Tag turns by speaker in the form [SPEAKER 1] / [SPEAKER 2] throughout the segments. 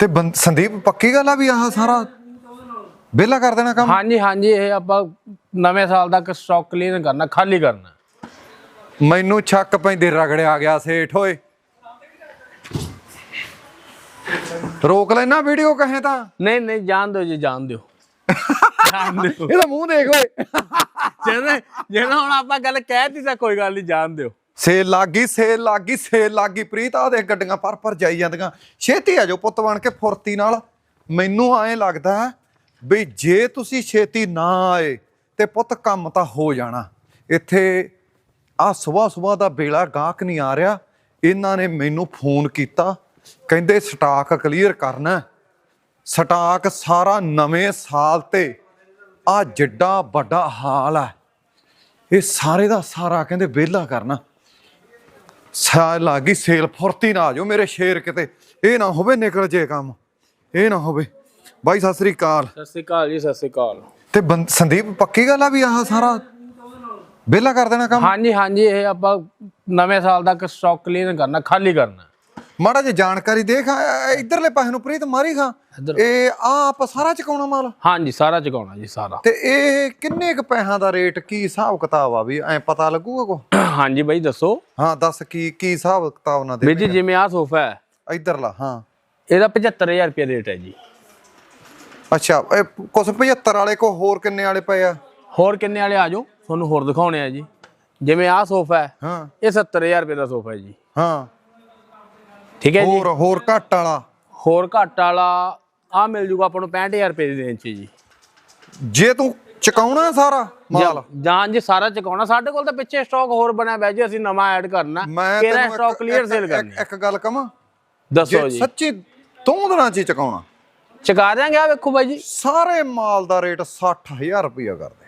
[SPEAKER 1] ਤੇ ਬੰ- ਸੰਦੀਪ ਪੱਕੀ ਗੱਲ ਆ ਵੀ ਆਹ ਸਾਰਾ ਵਿਹਲਾ ਕਰ ਦੇਣਾ ਕੰਮ?
[SPEAKER 2] ਹਾਂਜੀ ਹਾਂਜੀ ਇਹ ਆਪਾਂ ਨਵੇਂ ਸਾਲ ਤੱਕ ਸਟਾਕ ਕਲੀਅਰ ਕਰਨਾ ਖਾਲੀ ਕਰਨਾ।
[SPEAKER 1] ਮੈਨੂੰ ਛੱਕ ਪੈਂਦੇ ਰਗੜਿਆ ਗਿਆ ਸੇਠ ਓਏ। ਰੋਕ ਲੈਣਾ ਵੀਡੀਓ ਕਹੇ ਤਾਂ।
[SPEAKER 2] ਨਹੀਂ ਨਹੀਂ ਜਾਣ ਦਿਓ ਜੀ ਜਾਣ ਦਿਓ। ਜਾਣ ਦਿਓ।
[SPEAKER 1] ਇਹਦਾ ਮੂੰਹ ਦੇਖ ਓਏ।
[SPEAKER 2] ਜਿਹਨੇ ਜਿਹਨੇ ਹੁਣ ਆਪਾਂ ਗੱਲ ਕਹਿਤੀ ਤਾਂ ਕੋਈ ਗੱਲ ਨਹੀਂ ਜਾਣ ਦਿਓ।
[SPEAKER 1] ਸੇਲ ਲੱਗੀ ਸੇਲ ਲੱਗੀ ਸੇਲ ਲੱਗੀ। ਪ੍ਰੀਤ ਆ ਦੇ ਗੱਡੀਆਂ ਪਰ ਪਰ ਜਾਈ ਜਾਂਦੀਆਂ। ਛੇਤੀ ਆ ਜਾਓ ਪੁੱਤ ਬਣ ਕੇ ਫੁਰਤੀ ਨਾਲ। ਮੈਨੂੰ ਐਂ ਲੱਗਦਾ ਵੀ ਜੇ ਤੁਸੀਂ ਛੇਤੀ ਨਾ ਆਏ, ਤੇ ਪੁੱਤ ਕੰਮ ਤਾਂ ਹੋ ਜਾਣਾ। ਇੱਥੇ ਆ ਸਵੇਰ ਸਵੇਰ ਦਾ ਵੇਲਾ ਗਾਹਕ ਨਹੀਂ ਆ ਰਿਹਾ। ਇਹਨਾਂ ਨੇ ਮੈਨੂੰ ਫੋਨ ਕੀਤਾ। ਕਹਿੰਦੇ ਸਟਾਕ ਕਲੀਅਰ ਕਰਨਾ ਸਟਾਕ ਸਾਰਾ ਨਵੇਂ ਸਾਲ ਤੇ ਆ ਜਿੱਡਾ ਵੱਡਾ ਹਾਲ ਹੈ। ਇਹ ਸਾਰੇ ਦਾ ਸਾਰਾ ਕਹਿੰਦੇ ਵਿਹਲਾ ਕਰਨਾ। ਸਾ ਲੱਗੀ ਸੇਲ ਫੁਰਤੀ ਨਾ ਆ ਜਾਓ ਮੇਰੇ ਸ਼ੇਰ ਕਿਤੇ। ਇਹ ਨਾ ਹੋਵੇ ਨਿਕਲ ਜੇ ਕੰਮ। ਇਹ ਨਾ ਹੋਵੇ। ਬਾਈ ਸਤਿ ਸ੍ਰੀ ਅਕਾਲ।
[SPEAKER 2] ਸਤਿ ਸ਼੍ਰੀ ਅਕਾਲ ਜੀ ਸਤਿ ਸ਼੍ਰੀ ਅਕਾਲ।
[SPEAKER 1] ਤੇ ਬੰ- ਸੰਦੀਪ ਪੱਕੀ ਗੱਲ ਆ ਵੀ ਆਹ ਸਾਰਾ ਵਿਹਲਾ ਕਰ ਦੇਣਾ ਕੰਮ?
[SPEAKER 2] ਹਾਂਜੀ ਹਾਂਜੀ ਇਹ ਆਪਾਂ ਨਵੇਂ ਸਾਲ ਤੱਕ ਸਟਾਕ ਕਲੀਅਰ ਕਰਨਾ ਖਾਲੀ ਕਰਨਾ।
[SPEAKER 1] ਮਾੜਾ ਜੇ ਜਾਣਕਾਰੀ ਦੇਖ ਆ- ਇਧਰਲੇ ਪਾਸੇ ਨੂੰ ਪ੍ਰੀਤ ਮਾਰੀ ਖਾਂ।
[SPEAKER 2] ਇੱਧਰ।
[SPEAKER 1] ਇਹ ਆ ਆਪਾਂ ਸਾਰਾ ਚਕਾਉਣਾ ਮਾਲ?
[SPEAKER 2] ਹਾਂਜੀ ਸਾਰਾ ਚੁਕਾਉਣਾ ਜੀ ਸਾਰਾ।
[SPEAKER 1] ਤੇ ਇਹ ਕਿੰਨੇ ਕ ਪੈਸਿਆਂ ਦਾ ਰੇਟ ਕੀ ਹਿਸਾਬ ਕਿਤਾਬ ਆ ਵੀ ਐ ਪਤਾ ਲੱਗੂਗਾ ਕੋ
[SPEAKER 2] ਹਾਂਜੀ ਬਾਈ ਦੱਸੋ।
[SPEAKER 1] ਹਾਂ ਦੱਸ ਕੀ ਕੀ ਹਿਸਾਬ ਕਿਤਾਬ ਨਾ
[SPEAKER 2] ਵੀਰ
[SPEAKER 1] ਦੇ
[SPEAKER 2] ਜੀ ਜਿਵੇਂ ਆਹ ਸੋਫਾ ਹੈ।
[SPEAKER 1] ਇਧਰਲਾ ਹਾਂ।
[SPEAKER 2] ਇਹਦਾ 75000 ਰੁਪਏ ਰੇਟ ਹੈ ਜੀ।
[SPEAKER 1] ਅੱਛਾ ਇਹ ਕੁਛ 75 ਵਾਲੇ ਕੋ ਹੋਰ ਕਿੰਨੇ ਵਾਲੇ ਪਏ ਆ?
[SPEAKER 2] ਹੋਰ ਕਿੰਨੇ ਵਾਲੇ ਆ ਜਾਓ ਤੁਹਾਨੂੰ ਹੋਰ ਦਿਖਾਉਣੇ ਆ ਜੀ। ਜਿਵੇਂ ਆਹ ਸੋਫਾ ਹੈ
[SPEAKER 1] ਹਾਂ।
[SPEAKER 2] ਇਹ 70000 ਰੁਪਏ ਦਾ ਸੋਫਾ ਹੈ ਜੀ।
[SPEAKER 1] ਹਾਂ।
[SPEAKER 2] ਠੀਕ ਹੈ ਜੀ।
[SPEAKER 1] ਹੋਰ ਹੋਰ ਘੱਟ ਵਾਲਾ।
[SPEAKER 2] ਹੋਰ ਘੱਟ ਵਾਲਾ ਆ ਮਿਲ ਜੂਗਾ ਆਪਾਂ ਨੂੰ 65000 ਰੁਪਏ ਦੀ ਰੇਂਜ 'ਚ ਜੀ।
[SPEAKER 1] ਜੇ ਤੂੰ ਚਕਾਉਣਾ ਸਾਰਾ ਮਾਲ?
[SPEAKER 2] ਜਾਂ- ਜਾਂ ਸਾਰਾ ਚਕਾਉਣਾ ਸਾਡੇ ਕੋਲ ਤਾਂ ਪਿੱਛੇ ਸਟਾਕ ਹੋਰ ਬਣਿਆ ਪਿਆ ਜੀ ਅਸੀਂ ਨਵਾਂ ਐਡ ਕਰਨਾ। ਕਿਹੜਾ ਸਟਾਕ ਕਲੀਅਰ ਸੇਲ ਕਰਨੀ
[SPEAKER 1] ਇੱਕ ਗੱਲ ਕਵਾਂ?
[SPEAKER 2] ਦੱਸੋ
[SPEAKER 1] ਜੇ ਸੱਚੀ ਦੋ ਦਿਨਾਂ ਚ ਚਕਾਉਣਾ।
[SPEAKER 2] ਚਕਾ ਦਿਆਂਗੇ ਆ ਵੇਖੋ ਬਾਈ ਜੀ।
[SPEAKER 1] ਸਾਰੇ ਮਾਲ ਦਾ ਰੇਟ 60000 ਰੁਪਇਆ ਕਰਦੇ।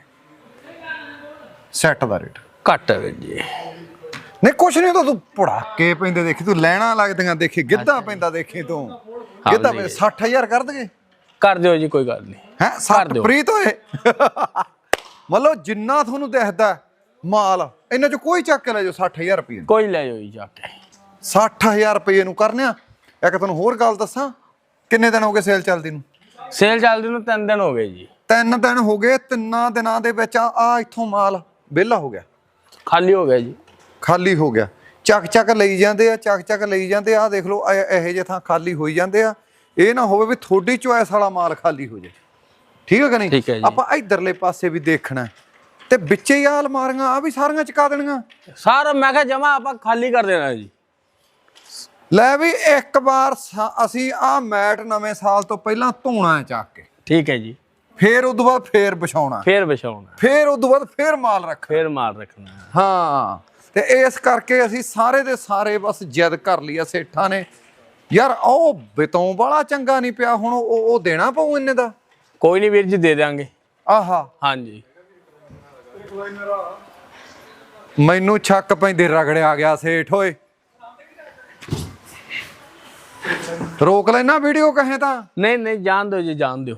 [SPEAKER 1] ਸੈੱਟ ਦਾ ਰੇਟ
[SPEAKER 2] ਘੱਟ ਹੈ ਜੀ।
[SPEAKER 1] ਨਹੀਂ ਕੁਛ ਨਹੀਂ ਤਾਂ ਤੂੰ ਪੜਾਕੇ ਪੈਂਦੇ ਦੇਖੀ ਤੂੰ ਲੈਣਾ ਲੱਗਦੀਆਂ ਦੇਖੀ ਗਿੱਧਾ ਪੈਂਦਾ ਦੇਖੀ ਤੂੰ। ਗਿੱਧਾ। ਪੈਂਦਾ 60000 ਕਰ ਦਗੇ
[SPEAKER 2] ਕਰ ਦਿਓ ਜੀ ਕੋਈ ਗੱਲ ਨਹੀਂ।
[SPEAKER 1] ਹੈ
[SPEAKER 2] ਕਰ
[SPEAKER 1] ਸੱਤ
[SPEAKER 2] ਦਿਓ।
[SPEAKER 1] ਪ੍ਰੀਤ ਹੋਏ ਮਤਲਬ ਜਿੰਨਾ ਤੁਹਾਨੂੰ ਦਿਖਦਾ ਮਾਲ ਇਹਨਾਂ ਚ ਕੋਈ ਚੱਕ ਕੇ ਲੈ ਜਾਓ 60000 ਰੁਪਏ
[SPEAKER 2] ਕੋਈ ਲੈ ਜਾਓ ਜੀ ਜਾ ਕੇ।
[SPEAKER 1] 60000 ਰੁਪਏ ਨੂੰ ਕਰਨਿਆ। ਇੱਕ ਤੁਹਾਨੂੰ ਹੋਰ ਗੱਲ ਦੱਸਾਂ ਕਿੰਨੇ ਦਿਨ ਹੋ ਗਏ ਸੇਲ ਚੱਲਦੀ ਨੂੰ?
[SPEAKER 2] ਸੇਲ ਚੱਲਦੀ ਨੂੰ ਤਿੰਨ ਦਿਨ ਹੋ ਗਏ ਜੀ।
[SPEAKER 1] ਤਿੰਨ ਦਿਨ ਹੋ ਗਏ ਤਿੰਨਾਂ ਦਿਨਾਂ ਦੇ ਵਿੱਚ ਆ ਆ ਇੱਥੋਂ ਮਾਲ ਵਿਹਲਾ ਹੋ ਗਿਆ।
[SPEAKER 2] ਖਾਲੀ ਹੋ ਗਿਆ ਜੀ।
[SPEAKER 1] ਖਾਲੀ ਹੋ ਗਿਆ। ਚੱਕ ਚੱਕ ਲਈ ਜਾਂਦੇ ਆ ਚੱਕ ਚੱਕ ਲਈ ਜਾਂਦੇ ਆ ਦੇਖ ਲਓ ਇਹ- ਜਿਹੇ ਥਾਂ ਖਾਲੀ ਹੋਈ ਜਾਂਦੇ ਆ। ਇਹ ਨਾ ਹੋਵੇ ਵੀ ਤੁਹਾਡੀ ਚੁਆਇਸ ਵਾਲਾ ਮਾਲ ਖਾਲੀ ਹੋ ਜਾਏ ਠੀਕ ਹੈ ਕਿ ਨਹੀਂ। ਆਪਾਂ ਇਧਰਲੇ ਪਾਸੇ ਵੀ ਦੇਖਣਾ। ਤੇ ਵਿੱਚੇ ਹੀ ਆ ਅਲਮਾਰੀਆਂ ਆ ਵੀ ਸਾਰੀਆਂ ਚਕਾ ਦੇਣੀਆਂ।
[SPEAKER 2] ਸਾਰਾ ਮੈਂ ਕਿਹਾ ਜਮਾ ਆਪਾਂ ਖਾਲੀ ਕਰ ਦੇਣਾ ਜੀ।
[SPEAKER 1] ਲੈ ਵੀ ਇੱਕ ਵਾਰ ਅਸੀਂ ਆ ਮੈਟ ਨਵੇਂ ਸਾਲ ਤੋਂ ਪਹਿਲਾਂ ਧੋਣਾ ਹੈ ਚੱਕ ਕੇ।
[SPEAKER 2] ਠੀਕ ਹੈ ਜੀ।
[SPEAKER 1] ਫੇਰ ਉਦੋਂ ਬਾਅਦ ਫੇਰ ਵਿਛਾਉਣਾ
[SPEAKER 2] ਫੇਰ ਵਿਛਾਉਣਾ
[SPEAKER 1] ਫੇਰ ਉਦੋਂ ਬਾਅਦ ਫੇਰ ਮਾਲ ਰੱਖ
[SPEAKER 2] ਫੇਰ ਮਾਲ ਰੱਖਣਾ
[SPEAKER 1] ਹਾਂ। ਤੇ ਇਸ ਕਰਕੇ ਅਸੀਂ ਸਾਰੇ ਦੇ ਸਾਰੇ ਬਸ ਜਿੱਦ ਕਰ ਲਿਆ ਸੇਠਾਂ ਨੇ। ਯਾਰ ਉਹ ਬਿਤੋਂ ਵਾਲਾ ਚੰਗਾ ਨਹੀਂ ਪਿਆ ਹੁਣ ਉਹ ਉਹ ਦੇਣਾ ਪਊ ਇੰਨੇ ਦਾ?
[SPEAKER 2] ਕੋਈ ਨਹੀਂ ਵੀਰ ਜੀ ਦੇ ਦਿਆਂਗੇ।
[SPEAKER 1] ਆਹਾ।
[SPEAKER 2] ਹਾਂਜੀ।
[SPEAKER 1] ਮੈਨੂੰ ਛੱਕ ਪੈਂਦੇ ਰਗੜਿਆ ਗਿਆ ਸੇਠ ਓਏ। ਰੋਕ ਲੈਣਾ ਵੀਡੀਓ ਕਹੇ ਤਾਂ?
[SPEAKER 2] ਨਹੀਂ ਨਹੀਂ ਜਾਣ ਦਿਓ ਜੀ ਜਾਣ ਦਿਓ।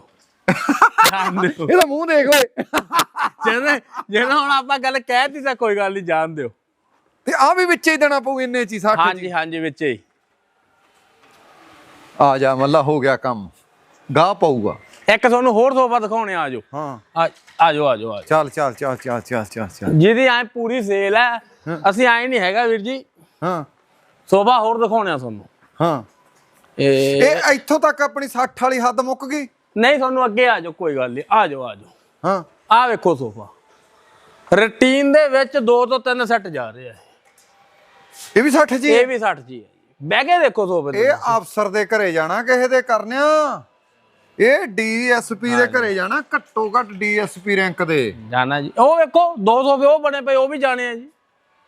[SPEAKER 2] ਜਾਣ ਦਿਓ।
[SPEAKER 1] ਇਹਦਾ ਮੂੰਹ ਦੇਖ ਓਏ।
[SPEAKER 2] ਜਿਹਨੇ ਜਿਹਨੇ ਹੁਣ ਆਪਾਂ ਗੱਲ ਕਹਿਤੀ ਤਾਂ ਕੋਈ ਗੱਲ ਨਹੀਂ ਜਾਣ ਦਿਓ।
[SPEAKER 1] ਤੇ ਆ ਵੀ ਵਿੱਚੇ ਹੀ ਦੇਣਾ ਪਊ ਇੰਨੇ ਚ ਹੀ 60
[SPEAKER 2] ਹਾਂਜੀ ਹਾਂਜੀ ਵਿੱਚ ਹੀ।
[SPEAKER 1] ਆ ਜਾ ਮੱਲਾ ਹੋ ਗਿਆ ਕੰਮ। ਗਾਹ ਪਊਗਾ।
[SPEAKER 2] ਇੱਕ ਤੁਹਾਨੂੰ ਹੋਰ ਸੋਫਾ ਦਿਖਾਉਣੇ ਆ ਜਾਓ।
[SPEAKER 1] ਹਾਂ।
[SPEAKER 2] ਆ ਆ ਜਾਓ ਆ ਜਾਓ ਆ ਜਾਓ।
[SPEAKER 1] ਚੱਲ ਚੱਲ ਚੱਲ ਚੱਲ ਚੱਲ ਚੱਲ ਚੱਲ।
[SPEAKER 2] ਜਿਹਦੀ ਐ ਪੂਰੀ ਸੇਲ ਹੈ ਅਸੀਂ ਐ ਨਹੀਂ ਹੈਗਾ ਵੀਰ ਜੀ।
[SPEAKER 1] ਹਾਂ।
[SPEAKER 2] ਸੋਫਾ ਹੋਰ ਦਿਖਾਉਣੇ ਆ ਤੁਹਾਨੂੰ।
[SPEAKER 1] ਹਾਂ।
[SPEAKER 2] ਇਹ
[SPEAKER 1] ਇਹ ਇੱਥੋਂ ਤੱਕ ਆਪਣੀ 60 ਵਾਲੀ ਹੱਦ ਮੁੱਕ ਗਈ?
[SPEAKER 2] ਨਹੀਂ ਤੁਹਾਨੂੰ ਅੱਗੇ ਆ ਜਾਓ ਕੋਈ ਗੱਲ ਨਹੀਂ। ਆ ਜਾਓ ਆ ਜਾਓ।
[SPEAKER 1] ਹਾਂ।
[SPEAKER 2] ਆ ਵੇਖੋ ਸੋਫਾ। ਰੂਟੀਨ ਦੇ ਵਿੱਚ ਦੋ ਤੋਂ ਤਿੰਨ ਸੈੱਟ ਜਾ ਰਹੇ ਆ
[SPEAKER 1] ਇਹ ਵੀ 60 ਜੀ
[SPEAKER 2] ਇਹ ਵੀ 60 ਜੀ ਹੈ ਬਹਿ ਕੇ ਦੇਖੋ ਸੋਫੇ ਤੇ
[SPEAKER 1] ਇਹ ਅਫਸਰ ਦੇ ਘਰੇ ਜਾਣਾ ਕਿਸੇ ਦੇ ਕਰਨਿਆ। ਇਹ ਡੀਐਸਪੀ ਦੇ ਘਰੇ ਜਾਣਾ ਘੱਟੋ ਘੱਟ ਡੀਐਸਪੀ ਰੈਂਕ ਦੇ।
[SPEAKER 2] ਜਾਣਾ ਜੀ। ਉਹ ਵੇਖੋ ਦੋ ਸੋਫੇ ਉਹ ਬਣੇ ਪਏ ਉਹ ਵੀ ਜਾਣੇ ਆ ਜੀ।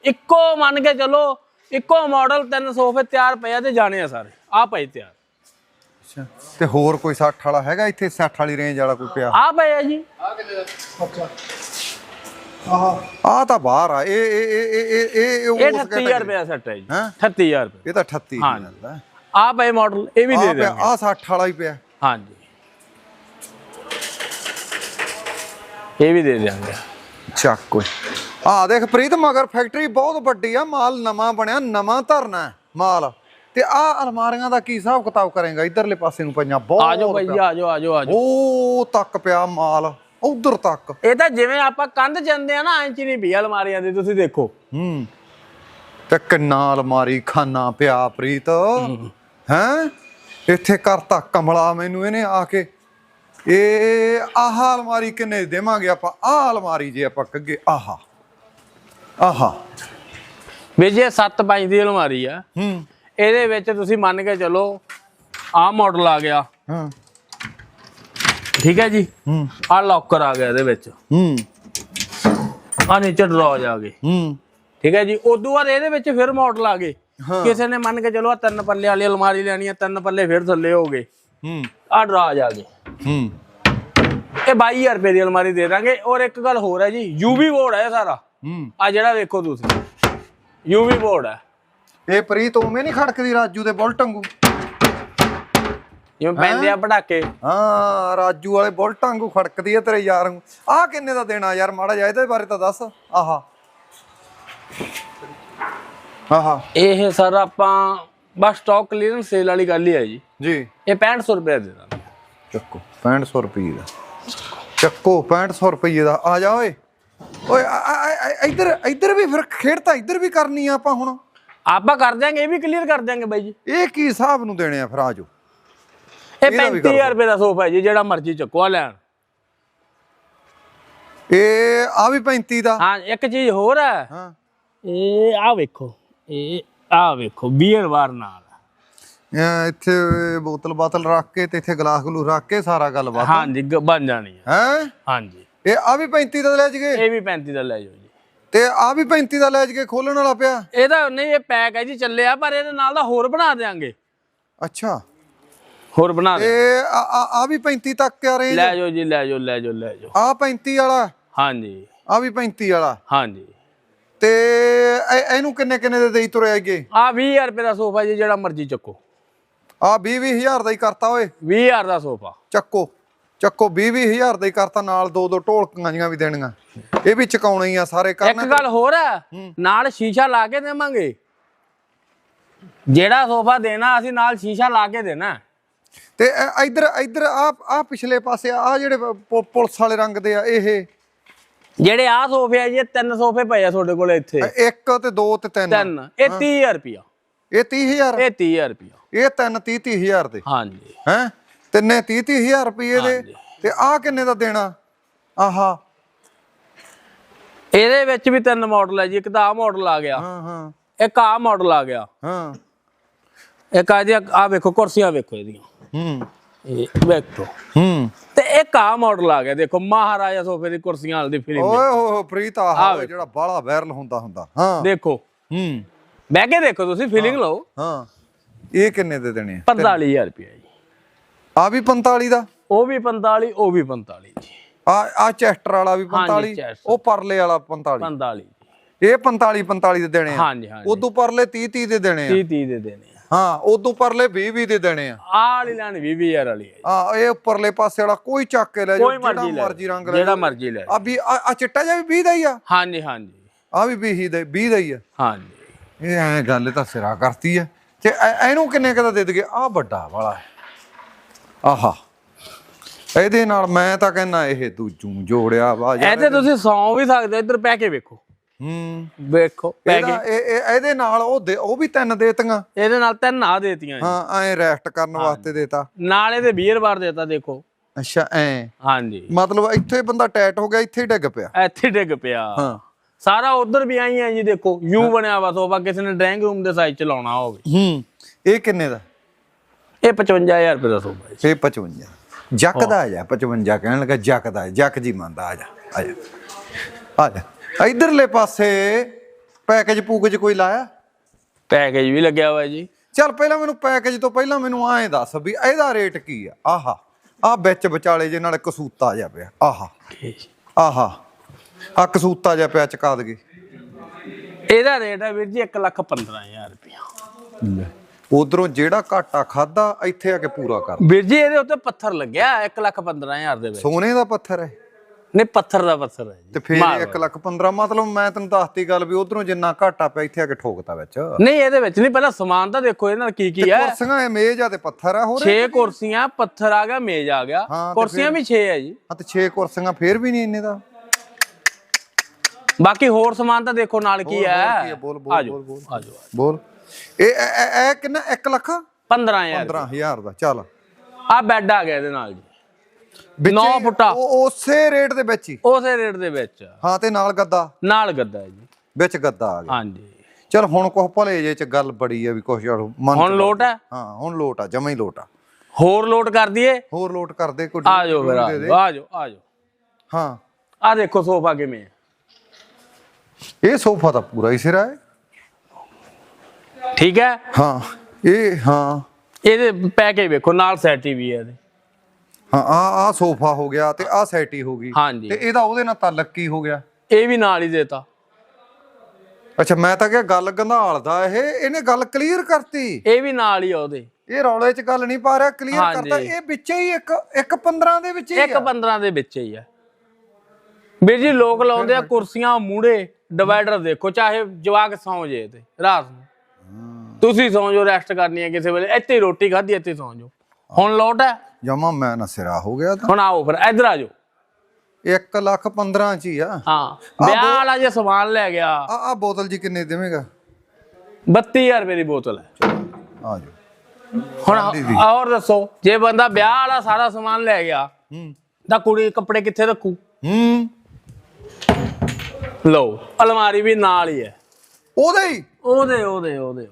[SPEAKER 2] ਇੱਕੋ ਮੰਨ ਕੇ ਚੱਲੋ ਇੱਕੋ ਮਾਡਲ ਤਿੰਨ ਸੋਫੇ ਤਿਆਰ ਪਏ ਆ ਤੇ ਜਾਣੇ ਆ ਸਾਰੇ। ਆ ਪਏ ਤਿਆਰ।
[SPEAKER 1] ਤੇ ਹੋਰ ਕੋਈ 60 ਵਾਲਾ ਹੈਗਾ ਇੱਥੇ? 60 ਵਾਲੀ ਰੇਂਜ ਵਾਲਾ ਕੋਈ ਪਿਆ?
[SPEAKER 2] ਆ ਪਏ ਆ ਜੀ।
[SPEAKER 1] ਆ ਤਾਂ ਬਾਹਰ ਆ। ਇਹ ਇਹ ਇਹ ਇਹ ਇਹ ਇਹ
[SPEAKER 2] ਇਹ
[SPEAKER 1] ਉਸ
[SPEAKER 2] 38000 ਰੁਪਏ ਦਾ ਸੈੱਟ ਹੈ ਜੀ।
[SPEAKER 1] ਹੈਂ?
[SPEAKER 2] 38000 ਰੁਪਏ
[SPEAKER 1] ਇਹ ਤਾਂ 38
[SPEAKER 2] ਹਾਂ।
[SPEAKER 1] ਮਿਲਦਾ
[SPEAKER 2] ਆ ਪਏ ਮਾਡਲ ਇਹ ਵੀ
[SPEAKER 1] ਆ
[SPEAKER 2] ਦੇ ਦੇਵਾਂਗੇ
[SPEAKER 1] ਆ 60 ਵਾਲਾ ਹੀ ਪਿਆ।
[SPEAKER 2] ਹਾਂਜੀ। ਇਹ ਵੀ ਦੇ ਦਿਆਂਗੇ।
[SPEAKER 1] ਚੱਕ ਕੋਈ। ਆ ਦੇਖ ਪ੍ਰੀਤ ਮਗਰ ਫੈਕਟਰੀ ਬਹੁਤ ਵੱਡੀ ਆ। ਮਾਲ ਨਵਾਂ ਬਣਿਆ ਨਵਾਂ ਧਰਨਾ ਹੈ ਮਾਲ। ਤੇ ਆ ਅਲਮਾਰੀਆਂ ਦਾ ਕੀ ਹਿਸਾਬ ਕਿਤਾਬ ਕਰੇਗਾ? ਇਧਰਲੇ ਪਾਸੇ ਨੂੰ ਪਈਆਂ ਬਹੁਤ
[SPEAKER 2] ਆ ਜਾਓ ਬਾਈ ਜੀ ਆ ਜਾਓ ਆ ਜਾਓ ਆ ਜਾਓ।
[SPEAKER 1] ਉਹ ਤੱਕ ਪਿਆ ਮਾਲ। ਉਧਰ ਤੱਕ।
[SPEAKER 2] ਇਹ ਤਾਂ ਜਿਵੇਂ ਆਪਾਂ ਕੰਧ ਜਾਂਦੇ ਆ ਨਾ ਐਂ ਚ ਨਹੀਂ ਵੀ ਅਲਮਾਰੀਆਂ ਦੀ ਤੁਸੀਂ ਦੇਖੋ।
[SPEAKER 1] ਹੂੰ। ਤੇ ਕਿੰਨਾ ਅਲਮਾਰੀ ਖਾਨਾ ਪਿਆ ਪ੍ਰੀਤ। ਹੈ? ਇੱਥੇ ਕਰਤਾ ਕਮਲਾ ਮੈਨੂੰ ਇਹਨੇ ਆ ਕੇ। ਇਹ ਆਹ ਅਲਮਾਰੀ ਕਿੰਨੇ ਦੇਵਾਂਗੇ ਆਪਾਂ? ਆਹ ਅਲਮਾਰੀ ਜੇ ਆਪਾਂ ਕੱਗੇ ਆਹਾ। ਆਹਾ।
[SPEAKER 2] ਵੀ ਜੇ 7 5 ਦੀ ਅਲਮਾਰੀ ਆ
[SPEAKER 1] ਹੂੰ।
[SPEAKER 2] ਇਹਦੇ ਵਿੱਚ ਤੁਸੀਂ ਮੰਨ ਕੇ ਚੱਲੋ ਆਹ ਮਾਡਲ ਆ ਗਿਆ।
[SPEAKER 1] ਹਾਂ।
[SPEAKER 2] ਠੀਕ ਹੈ ਜੀ?
[SPEAKER 1] ਹੂੰ।
[SPEAKER 2] ਆਹ ਲੋਕਰ ਆ ਗਿਆ ਇਹਦੇ ਵਿੱਚ।
[SPEAKER 1] ਹੂੰ।
[SPEAKER 2] ਆਹ ਨੀਚੇ ਡਰਾਜ ਆ ਗਏ।
[SPEAKER 1] ਹੂੰ।
[SPEAKER 2] ਠੀਕ ਹੈ ਜੀ? ਉਦੋਂ ਬਾਅਦ ਇਹਦੇ ਵਿੱਚ ਫਿਰ ਮਾਡਲ ਆ ਗਏ। ਕਿਸੇ ਨੇ ਮੰਨ ਕੇ ਚਲੋ ਆਹ ਤਿੰਨ ਪੱਲੇ ਵਾਲੀ ਅਲਮਾਰੀ ਲੈਣੀ ਆ ਤਿੰਨ ਪੱਲੇ ਫਿਰ ਥੱਲੇ ਹੋ ਗਏ।
[SPEAKER 1] ਹੂੰ।
[SPEAKER 2] ਆਹ ਡਰਾਜ ਆ ਗਏ।
[SPEAKER 1] ਹੂੰ।
[SPEAKER 2] ਇਹ 22000 ਰੁਪਏ ਦੀ ਅਲਮਾਰੀ ਦੇ ਦਾਂਗੇ। ਔਰ ਇੱਕ ਗੱਲ ਹੋਰ ਹੈ ਜੀ ਯੂਵੀ ਬੋਰਡ ਹੈ ਸਾਰਾ।
[SPEAKER 1] ਹੂੰ।
[SPEAKER 2] ਆ ਜਿਹੜਾ ਵੇਖੋ ਤੁਸੀਂ। ਯੂਵੀ ਬੋਰਡ ਹੈ।
[SPEAKER 1] ਇਹ ਪ੍ਰੀਤ ਉਵੇਂ ਨਹੀਂ ਖੜਕਦੀ ਰਾਜੂ ਦੇ ਬੁਲਟ ਵਾਂਗੂ?
[SPEAKER 2] ਜਿਵੇਂ ਪੈਂਦੇ ਆ ਪਟਾਕੇ।
[SPEAKER 1] ਹਾਂ ਰਾਜੂ ਵਾਲੇ ਬੁਲਟ ਵਾਂਗੂ ਖੜਕਦੀ ਹੈ ਤੇਰੇ ਯਾਰ ਨੂੰ ਆਹ ਕਿੰਨੇ ਦਾ ਦੇਣਾ ਯਾਰ? ਮਾੜਾ ਜਿਹਾ ਇਹਦੇ ਬਾਰੇ ਤਾਂ ਦੱਸ। ਆਹਾ। ਆਹਾ।
[SPEAKER 2] ਇਹ ਸਰ ਆਪਾਂ ਬਸ ਸਟਾਕ ਕਲੀਅਰੈਂਸ ਸੇਲ ਵਾਲੀ ਗੱਲ ਹੀ ਹੈ ਜੀ।
[SPEAKER 1] ਜੀ।
[SPEAKER 2] ਇਹ 6500 ਰੁਪਏ ਦੇ ਦਾਂਗੇ।
[SPEAKER 1] ਚੱਕੋ 6500 ਰੁਪਏ ਦਾ। ਚੱਕੋ 6500 ਰੁਪਏ ਦਾ। ਆ ਜਾ ਓਏ। ਓਏ ਆ- ਆ- ਆ- ਆ- ਇੱਧਰ ਇੱਧਰ ਵੀ ਫਿਰ ਖੇਡ ਤਾਂ ਇੱਧਰ ਵੀ ਕਰਨੀ ਆ ਆਪਾਂ ਹੁਣ।
[SPEAKER 2] ਆਪਾਂ ਕਰ ਦਿਆਂਗੇ ਇਹ ਵੀ ਕਲੀਅਰ ਕਰ ਦਿਆਂਗੇ ਬਾਈ ਜੀ।
[SPEAKER 1] ਇਹ ਕੀ ਹਿਸਾਬ ਨੂੰ ਦੇਣੇ ਆ ਫਿਰ? ਆਜੋ
[SPEAKER 2] ਇਹ
[SPEAKER 1] ਇਹਦਾ ਵੀ ਕਰ
[SPEAKER 2] 35000 ਰੁਪਏ ਦਾ ਸੋਫਾ ਹੈ ਜੀ ਜਿਹੜਾ ਮਰਜ਼ੀ ਚੱਕੋ ਆ ਲੈਣ।
[SPEAKER 1] ਇਹ ਆ ਵੀ 35 ਦਾ?
[SPEAKER 2] ਹਾਂ ਇੱਕ ਚੀਜ਼ ਹੋਰ ਹੈ।
[SPEAKER 1] ਹਾਂ।
[SPEAKER 2] ਇਹ ਆ ਵੇਖੋ ਇਹ ਆ ਵੇਖੋ ਬੀਅਰ ਵਾਰ ਨਾਲ।
[SPEAKER 1] ਇੱਥੇ ਬੋਤਲ ਬਾਤਲ ਰੱਖ ਕੇ ਤੇ ਇੱਥੇ ਗਲਾਸ ਗਲੂ ਰੱਖ ਕੇ ਸਾਰਾ ਗੱਲਬਾਤ
[SPEAKER 2] ਹਾਂਜੀ ਗ- ਬਣ ਜਾਣੀ ਹੈ।
[SPEAKER 1] ਹੈ?
[SPEAKER 2] ਹਾਂਜੀ
[SPEAKER 1] ਇਹ ਆ ਵੀ 35 ਦਾ ਲੈ ਜਗੇ
[SPEAKER 2] ਇਹ ਵੀ 35 ਦਾ ਲੈ ਜਾਓ ਜੀ।
[SPEAKER 1] ਤੇ ਆ ਵੀ 35 ਦਾ ਲੈ ਜਗੇ ਖੋਲਣ ਵਾਲਾ ਪਿਆ?
[SPEAKER 2] ਇਹਦਾ ਨਹੀਂ ਇਹ ਪੈਕ ਹੈ ਜੀ ਚੱਲਿਆ ਪਰ ਇਹਦੇ ਨਾਲ ਦਾ ਹੋਰ ਬਣਾ ਦੇਾਂਗੇ
[SPEAKER 1] ਅੱਛਾ।
[SPEAKER 2] ਹੋਰ ਬਣਾ ਦੇ।
[SPEAKER 1] ਇਹ ਆ ਆ- ਵੀ 35 ਤੱਕ ਆ ਰੇਂਜ
[SPEAKER 2] ਲੈ ਜਾਓ ਜੀ ਲੈ ਜਾਓ ਲੈ ਜਾਓ ਲੈ ਜਾਓ।
[SPEAKER 1] ਆ 35 ਵਾਲਾ?
[SPEAKER 2] ਹਾਂਜੀ।
[SPEAKER 1] ਆ ਵੀ 35 ਵਾਲਾ?
[SPEAKER 2] ਹਾਂਜੀ।
[SPEAKER 1] ਤੇ ਇਹ- ਇਹਨੂੰ ਕਿੰਨੇ ਕਿੰਨੇ ਦੇ ਦੇਈ ਤੁਰੇ ਆਈਏ
[SPEAKER 2] ਆ 20000 ਰੁਪਏ ਦਾ ਸੋਫਾ ਜੀ ਜਿਹੜਾ ਮਰਜ਼ੀ ਚੱਕੋ।
[SPEAKER 1] ਆ 20 20000 ਦਾ ਹੀ ਕਰਤਾ ਓਏ।
[SPEAKER 2] 20000 ਦਾ ਸੋਫਾ।
[SPEAKER 1] ਚੱਕੋ ਚੱਕੋ 20 20000 ਦਾ ਹੀ ਕਰਤਾ ਨਾਲ ਦੋ ਦੋ ਢੋਲਕਾਂ ਜੀਆਂ ਵੀ ਦੇਣੀਆਂ। ਇਹ ਵੀ ਚਕਾਉਣੇ ਹੀ ਆ ਸਾਰੇ
[SPEAKER 2] ਇੱਕ
[SPEAKER 1] ਕਰਨਾ
[SPEAKER 2] ਗੱਲ ਹੋਰ ਹੈ। ਨਾਲ ਸ਼ੀਸ਼ਾ ਲਾ ਕੇ ਦੇਵਾਂਗੇ। ਜਿਹੜਾ ਸੋਫਾ ਦੇਣਾ ਅਸੀਂ ਨਾਲ ਸ਼ੀਸ਼ਾ ਲਾ ਕੇ ਦੇਣਾ।
[SPEAKER 1] ਤੇ ਇੱਧਰ ਇੱਧਰ ਆ ਆ ਪਿਛਲੇ ਪਾਸੇ ਆ ਜਿਹੜੇ ਪੁਲਿਸ ਵਾਲੇ ਰੰਗ ਦੇ ਆ ਇਹ?
[SPEAKER 2] ਜਿਹੜੇ ਆ ਸੋਫੇ ਆ ਜੀ ਤਿੰਨ ਸੋਫੇ ਪਏ ਆ ਤੁਹਾਡੇ ਕੋਲ ਇੱਥੇ।
[SPEAKER 1] ਇੱਕ ਤੇ ਦੋ ਤੇ ਤਿੰਨ।
[SPEAKER 2] ਤਿੰਨ। ਇਹ 30000 ਰੁਪਿਆ
[SPEAKER 1] ਇਹ 30000
[SPEAKER 2] ਇਹ 30000 ਰੁਪਿਆ
[SPEAKER 1] ਇਹ ਤਿੰਨ 30 30000 ਦੇ।
[SPEAKER 2] ਹਾਂਜੀ।
[SPEAKER 1] ਹੈ? ਤਿੰਨੇ 30 30000 ਰੁਪਏ ਦੇ। ਤੇ ਆ ਕਿੰਨੇ ਦਾ ਦੇਣਾ? ਆਹਾ।
[SPEAKER 2] ਇਹਦੇ ਵਿੱਚ ਵੀ ਤਿੰਨ ਮਾਡਲ ਹੈ ਜੀ ਇੱਕ ਤਾਂ ਆ ਮਾਡਲ ਆ ਗਿਆ।
[SPEAKER 1] ਹਾਂ ਹਾਂ।
[SPEAKER 2] ਇੱਕ ਆ ਮਾਡਲ ਆ ਗਿਆ।
[SPEAKER 1] ਹਾਂ।
[SPEAKER 2] ਇੱਕ ਆ ਜੀ ਆ ਵੇਖੋ ਕੁਰਸੀਆਂ ਵੇਖੋ ਇਹਦੀਆਂ।
[SPEAKER 1] ਹੂੰ
[SPEAKER 2] ਇਹ ਵੇਖੋ
[SPEAKER 1] ਹੂੰ।
[SPEAKER 2] ਤੇ ਇੱਕ ਆ ਮਾਡਲ ਆ ਗਿਆ ਦੇਖੋ ਮਹਾਰਾਜਾ ਸੋਫੇ ਦੀ ਕੁਰਸੀਆਂ ਵਾਲੀ ਦੀ ਫਿਲਮ
[SPEAKER 1] ਓਏ ਹੋ ਹੋ ਪ੍ਰੀਤ ਆਹ ਜਿਹੜਾ ਬਾਲਾ ਵਾਇਰਲ ਹੁੰਦਾ ਹੁੰਦਾ ਹਾਂ।
[SPEAKER 2] ਦੇਖੋ।
[SPEAKER 1] ਹੂੰ।
[SPEAKER 2] ਬਹਿ ਕੇ ਦੇਖੋ ਤੁਸੀਂ ਫੀਲਿੰਗ ਲਓ।
[SPEAKER 1] ਹਾਂ। ਇਹ ਕਿੰਨੇ ਦੇ ਦੇਣੇ ਆ?
[SPEAKER 2] 45000 ਰੁਪਏ ਜੀ।
[SPEAKER 1] ਆ ਵੀ 45 ਦਾ?
[SPEAKER 2] ਉਹ ਵੀ 45 ਉਹ ਵੀ 45 ਜੀ।
[SPEAKER 1] ਆ ਆ ਚੈਸਟਰ ਵਾਲਾ ਵੀ 45
[SPEAKER 2] ਚੈਸਟਰ।
[SPEAKER 1] ਉਹ ਪਰਲੇ ਵਾਲਾ 45
[SPEAKER 2] 45
[SPEAKER 1] ਇਹ 45 45 ਦੇ ਦੇਣੇ ਆ?
[SPEAKER 2] ਹਾਂਜੀ ਹਾਂਜੀ।
[SPEAKER 1] ਉਦੋਂ ਪਰਲੇ 30 30 ਦੇ ਦੇਣੇ ਆ?
[SPEAKER 2] 30 30 ਦੇ ਦੇਣੇ
[SPEAKER 1] ਹਾਂ ਉਦੋਂ ਪਰਲੇ 20 20 ਦੇ ਦੇਣੇ ਆ।
[SPEAKER 2] ਆਹ ਵਾਲੀ ਲੈਣੀ 20000 ਵਾਲੀ ਹੈ।
[SPEAKER 1] ਆ ਇਹ ਉੱਪਰਲੇ ਪਾਸੇ ਵਾਲਾ ਕੋਈ ਚੱਕ ਕੇ ਲੈ ਜਾਓ
[SPEAKER 2] ਕੋਈ ਮਰਜ਼ੀ ਲੈ
[SPEAKER 1] ਮਰਜ਼ੀ ਰੰਗ ਲੈ
[SPEAKER 2] ਜਿਹੜਾ
[SPEAKER 1] ਜਾਓ।
[SPEAKER 2] ਮਰਜ਼ੀ ਲੈ
[SPEAKER 1] ਆ ਵੀ ਆ ਆ ਚਿੱਟਾ ਜਿਹਾ ਵੀ 20 ਦਾ ਹੀ ਆ?
[SPEAKER 2] ਹਾਂਜੀ ਹਾਂਜੀ।
[SPEAKER 1] ਆ ਵੀ 20 ਦਾ 20 ਦਾ ਹੀ ਆ।
[SPEAKER 2] ਹਾਂਜੀ।
[SPEAKER 1] ਇਹ ਐ ਗੱਲ ਤਾਂ ਸਿਰਾ ਕਰਤੀ ਆ। ਤੇ ਐ- ਇਹਨੂੰ ਕਿੰਨੇ ਕਦਾ ਦੇ ਦਗੇ ਆ ਵੱਡਾ ਵਾਲਾ ਹੈ। ਆਹਾ। ਇਹਦੇ ਨਾਲ ਮੈਂ ਤਾਂ ਕਹਿੰਦਾ ਇਹ ਦੂਜੂ ਜੋੜਿਆ ਵਾ ਯਾਰ
[SPEAKER 2] ਇਹਦੇ ਤੁਸੀਂ ਸੌਂ ਵੀ ਸਕਦੇ ਹੋ, ਇੱਧਰ ਪੈ ਕੇ ਵੇਖੋ।
[SPEAKER 1] ਹੂੰ।
[SPEAKER 2] ਵੇਖੋ ਪੈ
[SPEAKER 1] ਇਹਦਾ
[SPEAKER 2] ਕੇ
[SPEAKER 1] ਇਹ ਇਹ- ਇਹਦੇ ਨਾਲ ਉਹ ਦੇ- ਉਹ ਵੀ ਤਿੰਨ ਦੇਤੀਆਂ?
[SPEAKER 2] ਇਹਦੇ ਨਾਲ ਤਿੰਨ ਆ ਦੇਤੀਆਂ ਜੀ।
[SPEAKER 1] ਹਾਂ ਐ ਰੈਸਟ ਕਰਨ ਵਾਸਤੇ ਦੇਤਾ।
[SPEAKER 2] ਨਾਲ ਇਹਦੇ 20 ਬਾਰ ਦੇਤਾ ਦੇਖੋ।
[SPEAKER 1] ਅੱਛਾ ਐ।
[SPEAKER 2] ਹਾਂਜੀ।
[SPEAKER 1] ਮਤਲਬ ਇੱਥੇ ਬੰਦਾ ਟੈਟ ਹੋ ਗਿਆ ਇੱਥੇ ਹੀ ਡਿੱਗ ਪਿਆ।
[SPEAKER 2] ਇੱਥੇ ਡਿੱਗ ਪਿਆ।
[SPEAKER 1] ਹਾਂ।
[SPEAKER 2] ਸਾਰਾ ਉਧਰ ਵੀ ਆਈ ਹੈ ਜੀ ਦੇਖੋ। ਯੂ ਬਣਿਆ ਵਾ ਸੋਫਾ ਕਿਸੇ ਨੇ ਡਰਾਇੰਗ ਰੂਮ ਦੇ ਸਾਈਜ਼ ਚ ਲਾਉਣਾ ਹੋਵੇ।
[SPEAKER 1] ਹੂੰ। ਇਹ ਕਿੰਨੇ ਦਾ?
[SPEAKER 2] ਇਹ 55000 ਰੁਪਏ ਦਾ ਸੋਫਾ ਹੈ
[SPEAKER 1] ਇਹ 55 ਜੱਕਦਾ ਆ ਜਾ 55 ਕਹਿਣ ਲੱਗਾ ਜੱਕਦਾ ਹੈ, ਜੱਕ ਜੀ ਮੰਨਦਾ ਆ ਜਾ ਆ ਜਾ। ਆ ਜਾ। ਇਧਰਲੇ ਪਾਸੇ ਪੈਕੇਜ ਪੂਕੇਜ ਕੋਈ ਲਾਇਆ?
[SPEAKER 2] ਪੈਕੇਜ ਵੀ ਲੱਗਿਆ ਹੋਇਆ ਜੀ।
[SPEAKER 1] ਚੱਲ ਪਹਿਲਾਂ ਮੈਨੂੰ ਪੈਕੇਜ ਤੋਂ ਪਹਿਲਾਂ ਮੈਨੂੰ ਐਂ ਦੱਸ ਵੀ ਇਹਦਾ ਰੇਟ ਕੀ ਆ? ਆਹਾ ਆ ਵਿੱਚ ਵਿਚਾਲੇ ਜੇ ਨਾਲ ਕਸੂਤਾ ਜਾ ਪਿਆ। ਆਹਾ ਆਹਾ ਆ ਕਸੂਤਾ ਜਾ ਪਿਆ ਚਕਾ ਦਗੇ
[SPEAKER 2] ਇਹਦਾ ਰੇਟ ਹੈ ਵੀਰ ਜੀ 1 ਲੱਖ 15000 ਰੁਪਏ
[SPEAKER 1] ਉਧਰੋਂ ਜਿਹੜਾ ਘਾਟਾ ਖਾਦਾ ਇੱਥੇ ਆ ਕੇ ਪੂਰਾ ਕਰ।
[SPEAKER 2] ਵੀਰ ਜੀ ਇਹਦੇ ਉੱਤੇ ਪੱਥਰ ਲੱਗਿਆ 1 ਲੱਖ 15000 ਦੇ ਵਿੱਚ।
[SPEAKER 1] ਸੋਨੇ ਦਾ ਪੱਥਰ ਹੈ।
[SPEAKER 2] ਨਹੀਂ ਪੱਥਰ ਦਾ ਪੱਥਰ ਹੈ ਜੀ।
[SPEAKER 1] ਤੇ ਫੇਰ
[SPEAKER 2] ਮਾਰ
[SPEAKER 1] 1 ਲੱਖ 15 ਮਤਲਬ ਮੈਂ ਤੈਨੂੰ ਦੱਸਤੀ ਗੱਲ ਵੀ ਉਧਰੋਂ ਜਿੰਨਾ ਘਾਟਾ ਪਿਆ ਇੱਥੇ ਆ ਕੇ ਠੋਕਤਾ ਵਿੱਚ।
[SPEAKER 2] ਨਹੀਂ ਇਹਦੇ ਵਿੱਚ ਨਹੀਂ ਪਹਿਲਾਂ ਸਮਾਨ ਤਾਂ ਦੇਖੋ ਇਹਨਾਂ ਦਾ ਕੀ ਕੀ ਹੈ।
[SPEAKER 1] ਕੁਰਸੀਆਂ ਇਹ ਮੇਜ਼ ਆ ਤੇ ਪੱਥਰ ਆ ਹੋਰ
[SPEAKER 2] 6 ਕੁਰਸੀਆਂ ਪੱਥਰ ਆ ਗਿਆ ਮੇਜ਼ ਆ ਗਿਆ। ਕੁਰਸੀਆਂ ਵੀ 6 ਹੈ ਜੀ।
[SPEAKER 1] ਹਾਂ ਤੇ 6 ਕੁਰਸੀਆਂ ਫੇਰ ਵੀ ਨਹੀਂ ਇੰਨੇ ਦਾ।
[SPEAKER 2] ਬਾਕੀ ਹੋਰ ਸਮਾਨ ਤਾਂ ਦੇਖੋ ਨਾਲ ਕੀ ਹੈ?
[SPEAKER 1] ਬੋਲ, ਬੋਲ, ਬੋਲ, ਬੋਲ। ਬੋਲ। ਇਹ ਇਹ ਕਿੰਨਾ? 1 ਲੱਖ?
[SPEAKER 2] 15000
[SPEAKER 1] 15000 ਦਾ ਚੱਲ।
[SPEAKER 2] ਆ ਬੈੱਡ ਆ ਗਿਆ ਇਹਦੇ ਨਾਲ ਜੀ।
[SPEAKER 1] ਵਿੱਚ
[SPEAKER 2] ਨੌ
[SPEAKER 1] ਹੀ-
[SPEAKER 2] ਫੁੱਟਾ।
[SPEAKER 1] ਉਹ ਉਸੇ ਰੇਟ ਦੇ ਵਿੱਚ ਹੀ?
[SPEAKER 2] ਉਸੇ ਰੇਟ ਦੇ ਵਿੱਚ।
[SPEAKER 1] ਹਾਂ ਤੇ ਨਾਲ ਗੱਦਾ?
[SPEAKER 2] ਨਾਲ ਗੱਦਾ ਹੈ ਜੀ।
[SPEAKER 1] ਵਿੱਚ ਗੱਦਾ ਆ ਗਿਆ।
[SPEAKER 2] ਹਾਂਜੀ।
[SPEAKER 1] ਚਲ ਹੁਣ ਕੁਛ ਭਲੇ ਜੇ ਚ ਗੱਲ ਬੜੀ ਆ ਵੀ ਯਾਰ ਮਨ
[SPEAKER 2] ਹੁਣ ਲੋਟ ਹੈ?
[SPEAKER 1] ਹਾਂ ਹੁਣ ਲੋਟ ਆ ਜਮਾ ਹੀ ਲੋਟ ਆ।
[SPEAKER 2] ਹੋਰ ਲੋਟ ਕਰ ਦਈਏ?
[SPEAKER 1] ਹੋਰ ਲੋਟ ਕਰਦੇ ਕੋਈ
[SPEAKER 2] ਆ ਜਾਓ ਫਿਰ ਆ
[SPEAKER 1] ਦੇ ਦੇ।
[SPEAKER 2] ਜਾਓ, ਆ ਜਾਓ
[SPEAKER 1] ਹਾਂ।
[SPEAKER 2] ਆ ਦੇਖੋ ਸੋਫਾ ਕਿਵੇਂ ਹੈ।
[SPEAKER 1] ਇਹ ਸੋਫਾ ਤਾਂ ਪੂਰਾ ਹੀ ਸਿਰਾ ਹੈ।
[SPEAKER 2] ਠੀਕ ਹੈ?
[SPEAKER 1] ਹਾਂ ਇਹ ਹਾਂ।
[SPEAKER 2] ਇਹਦੇ ਪੈ ਕੇ ਵੇਖੋ ਨਾਲ ਸੈਟੀ ਵੀ ਹੈ ਇਹਦੇ।
[SPEAKER 1] ਹਾਂ ਆ ਆ ਸੋਫਾ ਹੋ ਗਿਆ ਤੇ ਆ ਸੈਟੀ ਹੋ ਗਈ।
[SPEAKER 2] ਹਾਂਜੀ।
[SPEAKER 1] ਤੇ ਇਹਦਾ ਉਹਦੇ ਨਾਲ ਤਾਲਕ ਕੀ ਹੋ ਗਿਆ?
[SPEAKER 2] ਇਹ ਵੀ ਨਾਲ ਹੀ ਦੇਤਾ।
[SPEAKER 1] ਅੱਛਾ ਮੈਂ ਤਾਂ ਕਿਹਾ ਗੱਲ ਗੰਧਾਲ ਦਾ ਇਹ ਇਹਨੇ ਗੱਲ ਕਲੀਅਰ ਕਰਤੀ।
[SPEAKER 2] ਇਹ ਵੀ ਨਾਲ ਹੀ ਆ ਉਹਦੇ।
[SPEAKER 1] ਇਹ ਰੌਲੇ 'ਚ ਗੱਲ ਨਹੀਂ ਪਾ ਰਿਹਾ ਕਲੀਅਰ
[SPEAKER 2] ਹਾਂਜੀ।
[SPEAKER 1] ਕਰਤਾ। ਇਹ ਵਿੱਚ ਹੀ ਇੱਕ ਇੱਕ 15 ਦੇ ਵਿੱਚ ਹੀ
[SPEAKER 2] ਇੱਕ
[SPEAKER 1] ਆ।
[SPEAKER 2] 15 ਦੇ ਵਿੱਚ ਹੀ ਹੈ ਵੀਰ ਜੀ ਲੋਕ ਲਾਉਂਦੇ ਆ ਕੁਰਸੀਆਂ ਮੂੜੇ ਡਿਵਾਈਡਰ ਦੇਖੋ ਚਾਹੇ ਜਵਾਕ ਸੌਂ ਜੇ ਤੇ ਰਾਤ ਨੂੰ। ਤੁਸੀਂ ਸੌਂ ਜਾਓ ਰੈਸਟ ਕਰਨੀ ਹੈ ਕਿਸੇ ਵੇਲੇ ਇੱਥੇ ਹੀ ਰੋਟੀ ਖਾਧੀ ਇੱਥੇ ਹੀ ਸੌਂ ਜਾਓ ਹੁਣ ਲੋਟ ਹੈ।
[SPEAKER 1] ਜਮਾ ਮੈਂ ਨਾ ਸਿਰਾ ਹੋ ਗਿਆ ਤਾਂ।
[SPEAKER 2] ਹੁਣ ਆਓ ਫਿਰ ਇੱਧਰ ਆ ਜਾਓ।
[SPEAKER 1] 1 ਲੱਖ 15 ਚ ਹੀ ਆ।
[SPEAKER 2] ਹਾਂ ਵਿਆਹ ਵਾਲਾ ਜੇ ਸਮਾਨ ਲੈ ਗਿਆ।
[SPEAKER 1] ਆ ਆ ਬੋਤਲ ਜੀ ਕਿੰਨੇ ਦੇਵੇਂਗਾ?
[SPEAKER 2] 32000 ਰੁਪਏ ਦੀ ਬੋਤਲ ਹੈ।
[SPEAKER 1] ਆ ਜਾਓ।
[SPEAKER 2] ਹੁਣ। ਹੋਰ ਦੱਸੋ ਜੇ ਬੰਦਾ ਵਿਆਹ ਵਾਲਾ ਸਾਰਾ ਸਮਾਨ ਲੈ ਗਿਆ
[SPEAKER 1] ਹੂੰ।
[SPEAKER 2] ਤਾਂ ਕੁੜੀ ਕੱਪੜੇ ਕਿੱਥੇ ਰੱਖੂ?
[SPEAKER 1] ਹੂੰ।
[SPEAKER 2] ਲਓ ਅਲਮਾਰੀ ਵੀ ਨਾਲ ਹੀ ਹੈ।
[SPEAKER 1] ਉਹਦੇ ਹੀ?
[SPEAKER 2] ਉਹਦੇ ਉਹਦੇ ਉਹਦੇ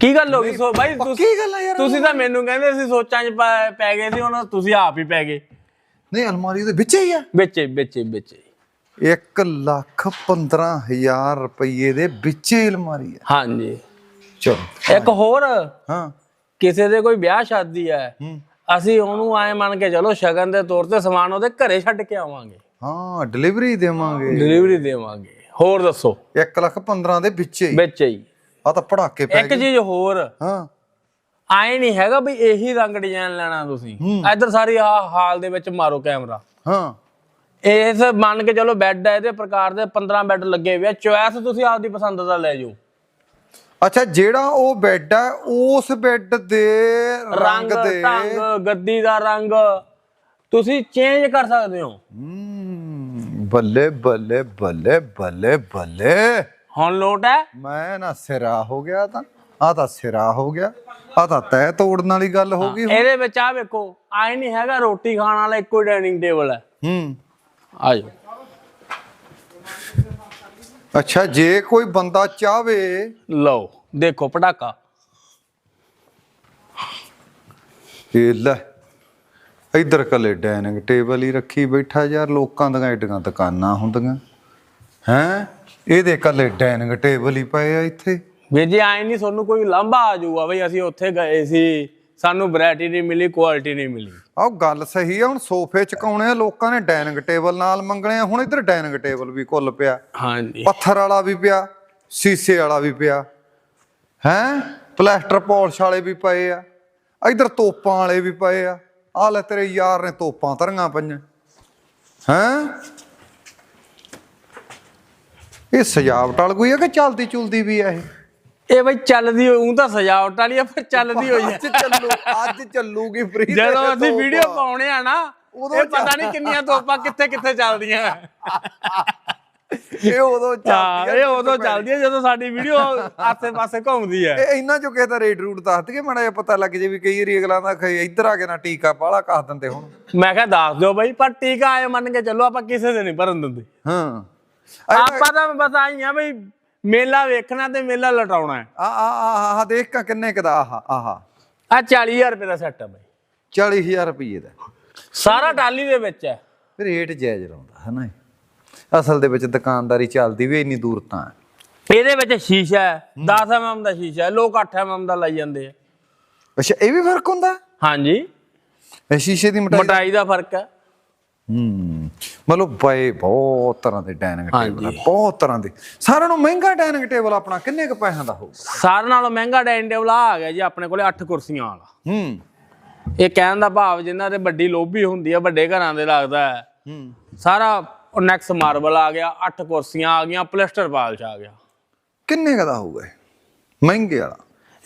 [SPEAKER 2] ਕੀ ਗੱਲ ਹੋ ਗਈ? ਸੋ ਬਾਈ ਤੁਸੀਂ
[SPEAKER 1] ਕੀ ਗੱਲ ਆ ਯਾਰ
[SPEAKER 2] ਤੁਸੀਂ ਤਾਂ ਮੈਨੂੰ ਕਹਿੰਦੇ ਸੀ ਸੋਚਾਂ 'ਚ ਪੈ- ਪੈ ਗਏ ਸੀ ਹੁਣ ਤੁਸੀਂ ਆਪ ਹੀ ਪੈ ਗਏ।
[SPEAKER 1] ਨਹੀਂ ਅਲਮਾਰੀ ਉਹਦੇ ਵਿੱਚ ਹੀ ਆ।
[SPEAKER 2] ਵਿੱਚ ਹੀ, ਵਿੱਚ ਹੀ, ਵਿੱਚ ਹੀ।
[SPEAKER 1] 1 ਲੱਖ 15000 ਰੁਪਏ ਦੇ ਵਿੱਚ ਹੀ ਅਲਮਾਰੀ ਆ।
[SPEAKER 2] ਹਾਂਜੀ।
[SPEAKER 1] ਚਲੋ
[SPEAKER 2] ਇੱਕ ਹੋਰ।
[SPEAKER 1] ਹਾਂ।
[SPEAKER 2] ਕਿਸੇ ਦੇ ਕੋਈ ਵਿਆਹ ਸ਼ਾਦੀ ਹੈ
[SPEAKER 1] ਹੂੰ।
[SPEAKER 2] ਅਸੀਂ ਉਹਨੂੰ ਐ ਮੰਨ ਕੇ ਚਲੋ ਸ਼ਗਨ ਦੇ ਤੌਰ ਤੇ ਸਮਾਨ ਉਹਦੇ ਘਰੇ ਛੱਡ ਕੇ ਆਵਾਂਗੇ।
[SPEAKER 1] ਹਾਂ ਡਿਲੀਵਰੀ ਦੇਵਾਂਗੇ।
[SPEAKER 2] ਡਿਲੀਵਰੀ ਦੇਵਾਂਗੇ। ਹੋਰ ਦੱਸੋ।
[SPEAKER 1] 1 ਲੱਖ 15 ਦੇ ਵਿੱਚ ਹੀ।
[SPEAKER 2] ਵਿੱਚ ਹੀ।
[SPEAKER 1] ਆ ਤਾਂ ਪੜਾਕੇ ਪੈ
[SPEAKER 2] ਇੱਕ
[SPEAKER 1] ਗਏ
[SPEAKER 2] ਚੀਜ਼ ਹੋਰ।
[SPEAKER 1] ਹਾਂ।
[SPEAKER 2] ਆਏ ਨਹੀਂ ਹੈਗਾ ਵੀ ਇਹੀ ਰੰਗ ਡਿਜ਼ਾਈਨ ਲੈਣਾ ਤੁਸੀਂ। ਇੱਧਰ ਸਾਰੀ ਆ ਹਾਲ ਦੇ ਵਿੱਚ ਮਾਰੋ ਕੈਮਰਾ
[SPEAKER 1] ਹਾਂ।
[SPEAKER 2] ਇਸ ਮੰਨ ਕੇ ਚਲੋ ਬੈੱਡ ਹੈ ਇਹਦੇ ਪ੍ਰਕਾਰ ਦੇ 15 ਬੈੱਡ ਲੱਗੇ ਹੋਏ ਆ। ਚੁਆਇਸ ਤੁਸੀਂ ਆਪਦੀ ਪਸੰਦ ਦਾ ਲੈ ਜਾਓ।
[SPEAKER 1] ਅੱਛਾ ਜਿਹੜਾ ਉਹ ਬੈੱਡ ਹੈ ਉਸ ਬੈੱਡ ਦੇ ਰੰਗ ਦੇ
[SPEAKER 2] ਢੰਗ ਗੱਦੀ ਦਾ ਰੰਗ ਤੁਸੀਂ ਚੇਂਜ ਕਰ ਸਕਦੇ ਹੋ
[SPEAKER 1] ਬੱਲੇ ਬੱਲੇ ਬੱਲੇ ਬੱਲੇ ਬੱਲੇ।
[SPEAKER 2] ਹੁਣ ਲੋਟ ਹੈ?
[SPEAKER 1] ਮੈਂ ਨਾ ਸਿਰਾ ਹੋ ਗਿਆ ਤਾਂ ਆ ਤਾਂ ਸਿਰਾ ਹੋ ਗਿਆ। ਆ ਤਾਂ ਤੈ ਤੋੜਨ ਵਾਲੀ ਗੱਲ ਹੋ ਗਈ
[SPEAKER 2] ਇਹਦੇ ਵਿੱਚ ਆ ਵੇਖੋ ਆਏ ਨਹੀਂ ਹੈਗਾ ਰੋਟੀ ਖਾਣ ਵਾਲਾ ਇੱਕੋ ਡਾਈਨਿੰਗ ਟੇਬਲ ਹੈ।
[SPEAKER 1] ਹੂੰ।
[SPEAKER 2] ਆ ਜਾਓ।
[SPEAKER 1] ਅੱਛਾ ਜੇ ਕੋਈ ਬੰਦਾ ਚਾਵੇ।
[SPEAKER 2] ਲਓ ਦੇਖੋ ਪਟਾਕਾ।
[SPEAKER 1] ਇਹ ਲੈ ਇਧਰ ਕੱਲੇ ਡਾਈਨਿੰਗ ਟੇਬਲ ਹੀ ਰੱਖੀ ਬੈਠਾ ਯਾਰ ਲੋਕਾਂ ਦੀਆਂ ਏਡੀਆਂ ਦੁਕਾਨਾਂ ਹੁੰਦੀਆਂ। ਹੈ? ਇਹਦੇ ਕੱਲੇ ਡਾਈਨਿੰਗ ਟੇਬਲ ਹੀ ਪਏ ਆ ਇੱਥੇ।
[SPEAKER 2] ਵੀਰ ਜੀ ਆਏ ਨਹੀਂ ਤੁਹਾਨੂੰ ਕੋਈ ਲਾਂਭਾ ਆ ਜਾਊਗਾ ਬਈ ਅਸੀਂ ਉੱਥੇ ਗਏ ਸੀ। ਸਾਨੂੰ ਵੈਰਾਈਟੀ ਨਹੀਂ ਮਿਲੀ ਕੁਆਲਿਟੀ ਨਹੀਂ ਮਿਲੀ।
[SPEAKER 1] ਆਹ ਗੱਲ ਸਹੀ ਆ ਹੁਣ ਸੋਫੇ ਚਕਾਉਣੇ ਆ ਲੋਕਾਂ ਨੇ ਡਾਈਨਿੰਗ ਟੇਬਲ ਨਾਲ ਮੰਗਣੇ ਆ। ਹੁਣ ਇੱਧਰ ਡਾਈਨਿੰਗ ਟੇਬਲ ਵੀ ਕੁੱਲ ਪਿਆ।
[SPEAKER 2] ਹਾਂਜੀ।
[SPEAKER 1] ਪੱਥਰ ਵਾਲਾ ਵੀ ਪਿਆ ਸੀਸੇ ਵਾਲਾ ਵੀ ਪਿਆ। ਹੈ? ਪਲਾਸਟਰ ਪਾਲਿਸ਼ ਵਾਲੇ ਵੀ ਪਏ ਆ। ਇਧਰ ਤੋਪਾਂ ਵਾਲੇ ਵੀ ਪਏ ਆ। ਆ ਲੈ ਤੇਰੇ ਯਾਰ ਨੇ ਤੋਪਾਂ ਧਰੀਆਂ ਪਈਆਂ। ਹੈ? ਇਹ ਸਜਾਵਟ ਵਾਲ ਕੋਈ ਆ ਕਿ ਚਲਦੀ ਚੁਲਦੀ ਵੀ ਆ ਇਹ?
[SPEAKER 2] ਇਹ ਬਈ ਚੱਲਦੀ ਉਹ ਤਾਂ ਸਜਾਵਟ ਵਾਲੀ ਆ ਪਰ ਚੱਲਦੀ ਹੋਈ ਹੈ
[SPEAKER 1] ਅੱਜ ਚੱਲੂ ਅੱਜ ਚੱਲੂਗੀ ਫ੍ਰੀ
[SPEAKER 2] ਜਦੋਂ ਅਸੀਂ ਵੀਡੀਓ ਪਾਉਣੇ ਆ ਨਾ
[SPEAKER 1] ਉਦੋਂ
[SPEAKER 2] ਪਤਾ ਨਹੀਂ ਕਿੰਨੀਆਂ ਤੋਪਾਂ ਕਿੱਥੇ ਕਿੱਥੇ ਚੱਲਦੀਆਂ।
[SPEAKER 1] ਇਹ ਉਦੋਂ
[SPEAKER 2] ਹਾਂ
[SPEAKER 1] ਚੱਲਦੀ
[SPEAKER 2] ਇਹ ਉਦੋਂ ਚੱਲਦੀ ਹੈ ਜਦੋਂ ਸਾਡੀ ਵੀਡੀਓ ਆਸੇ ਪਾਸੇ ਘੁੰਮਦੀ ਹੈ
[SPEAKER 1] ਇਹ ਇੰਨਾ ਚੁੱਕੇ ਤਾਂ ਰੇਟ ਰੂਟ ਦੱਸ ਦਈਏ ਮਾੜਾ ਜਿਹਾ ਪਤਾ ਲੱਗ ਜੇ ਵੀ ਕਈ ਵਾਰੀ ਅਗਲਾ ਦਾ ਇੱਧਰ ਆ ਕੇ ਨਾ ਟੀਕਾ ਪਾਲਾ ਕਸ ਦਿੰਦੇ ਹੁਣ।
[SPEAKER 2] ਮੈਂ ਕਿਹਾ ਦੱਸ ਦਿਓ ਬਈ ਪਰ ਟੀਕਾ ਆਏ ਮੰਨ ਕੇ ਚੱਲੋ ਆਪਾਂ ਕਿਸੇ ਦੇ ਨਹੀਂ ਭਰਨ ਦਿੰਦੇ।
[SPEAKER 1] ਹਾਂ।
[SPEAKER 2] ਆਪਾਂ ਤਾਂ ਬਸ ਆਈ ਆ ਬਈ ਮੇਲਾ ਵੇਖਣਾ ਤੇ ਮੇਲਾ ਲਟਾਉਣਾ ਹੈ।
[SPEAKER 1] ਆ ਆ ਆ ਆ ਦੇਖ ਕਾ ਕਿੰਨੇ ਕਦਾ ਆਹ ਆਹ।
[SPEAKER 2] ਆ 40000 ਰੁਪਏ ਦਾ ਸੈੱਟ ਹੈ ਬਈ।
[SPEAKER 1] 40000 ਰੁਪਏ ਦਾ।
[SPEAKER 2] ਸਾਰਾ ਟਾਲੀ ਦੇ ਵਿੱਚ ਹੈ।
[SPEAKER 1] ਰੇਟ ਜਾਇਜ਼ ਲਾਉਂਦਾ ਹੈ ਨਾ ਇਹ। ਅਸਲ ਦੇ ਵਿੱਚ ਦੁਕਾਨਦਾਰੀ ਚੱਲਦੀ ਵੀ ਇੰਨੀ ਦੂਰ ਤਾਂ।
[SPEAKER 2] ਇਹਦੇ ਵਿੱਚ ਸ਼ੀਸ਼ਾ ਹੈ 10 mm ਦਾ ਸ਼ੀਸ਼ਾ ਹੈ ਲੋਕ 8 mm ਦਾ ਲਾਈ ਜਾਂਦੇ ਆ।
[SPEAKER 1] ਅੱਛਾ ਇਹ ਵੀ ਫ਼ਰਕ ਹੁੰਦਾ?
[SPEAKER 2] ਹਾਂਜੀ।
[SPEAKER 1] ਇਹ ਸ਼ੀਸ਼ੇ ਦੀ ਮੋਟਾਈ
[SPEAKER 2] ਦਾ ਫ਼ਰਕ ਹੈ।
[SPEAKER 1] ਹੂੰ ਮਤਲਬ ਪਏ ਬਹੁਤ ਤਰ੍ਹਾਂ ਦੇ ਡਾਈਨਿੰਗ ਟੇਬਲ ਆ। ਬਹੁਤ ਤਰ੍ਹਾਂ ਦੇ। ਸਾਰਿਆਂ ਨੂੰ ਮਹਿੰਗਾ ਡਾਈਨਿੰਗ ਟੇਬਲ ਆਪਣਾ ਕਿੰਨੇ ਕੁ ਪੈਸਿਆਂ ਦਾ ਹੋਊਗਾ?
[SPEAKER 2] ਸਾਰਿਆਂ ਨਾਲੋਂ ਮਹਿੰਗਾ ਡਾਈਨਿੰਗ ਟੇਬਲ ਆ ਗਿਆ ਜੀ ਆਪਣੇ ਕੋਲੇ 8 ਕੁਰਸੀਆਂ ਵਾਲਾ।
[SPEAKER 1] ਹੂੰ।
[SPEAKER 2] ਇਹ ਕਹਿਣ ਦਾ ਭਾਵ ਜਿਨ੍ਹਾਂ ਦੇ ਵੱਡੀ ਲੋਬੀ ਹੁੰਦੀ ਆ ਵੱਡੇ ਘਰਾਂ ਦੇ ਲੱਗਦਾ ਹੈ।
[SPEAKER 1] ਹੂੰ।
[SPEAKER 2] ਸਾਰਾ ਨੈਕਸ ਮਾਰਬਲ ਆ ਗਿਆ ਅੱਠ ਕੁਰਸੀਆਂ ਆ ਗਈਆਂ ਪਲਸਟਰ ਪਾਲਸ਼ ਆ ਗਿਆ।
[SPEAKER 1] ਕਿੰਨੇ ਕਦਾ ਹੋਊਗਾ ਇਹ? ਮਹਿੰਗੇ ਵਾਲਾ।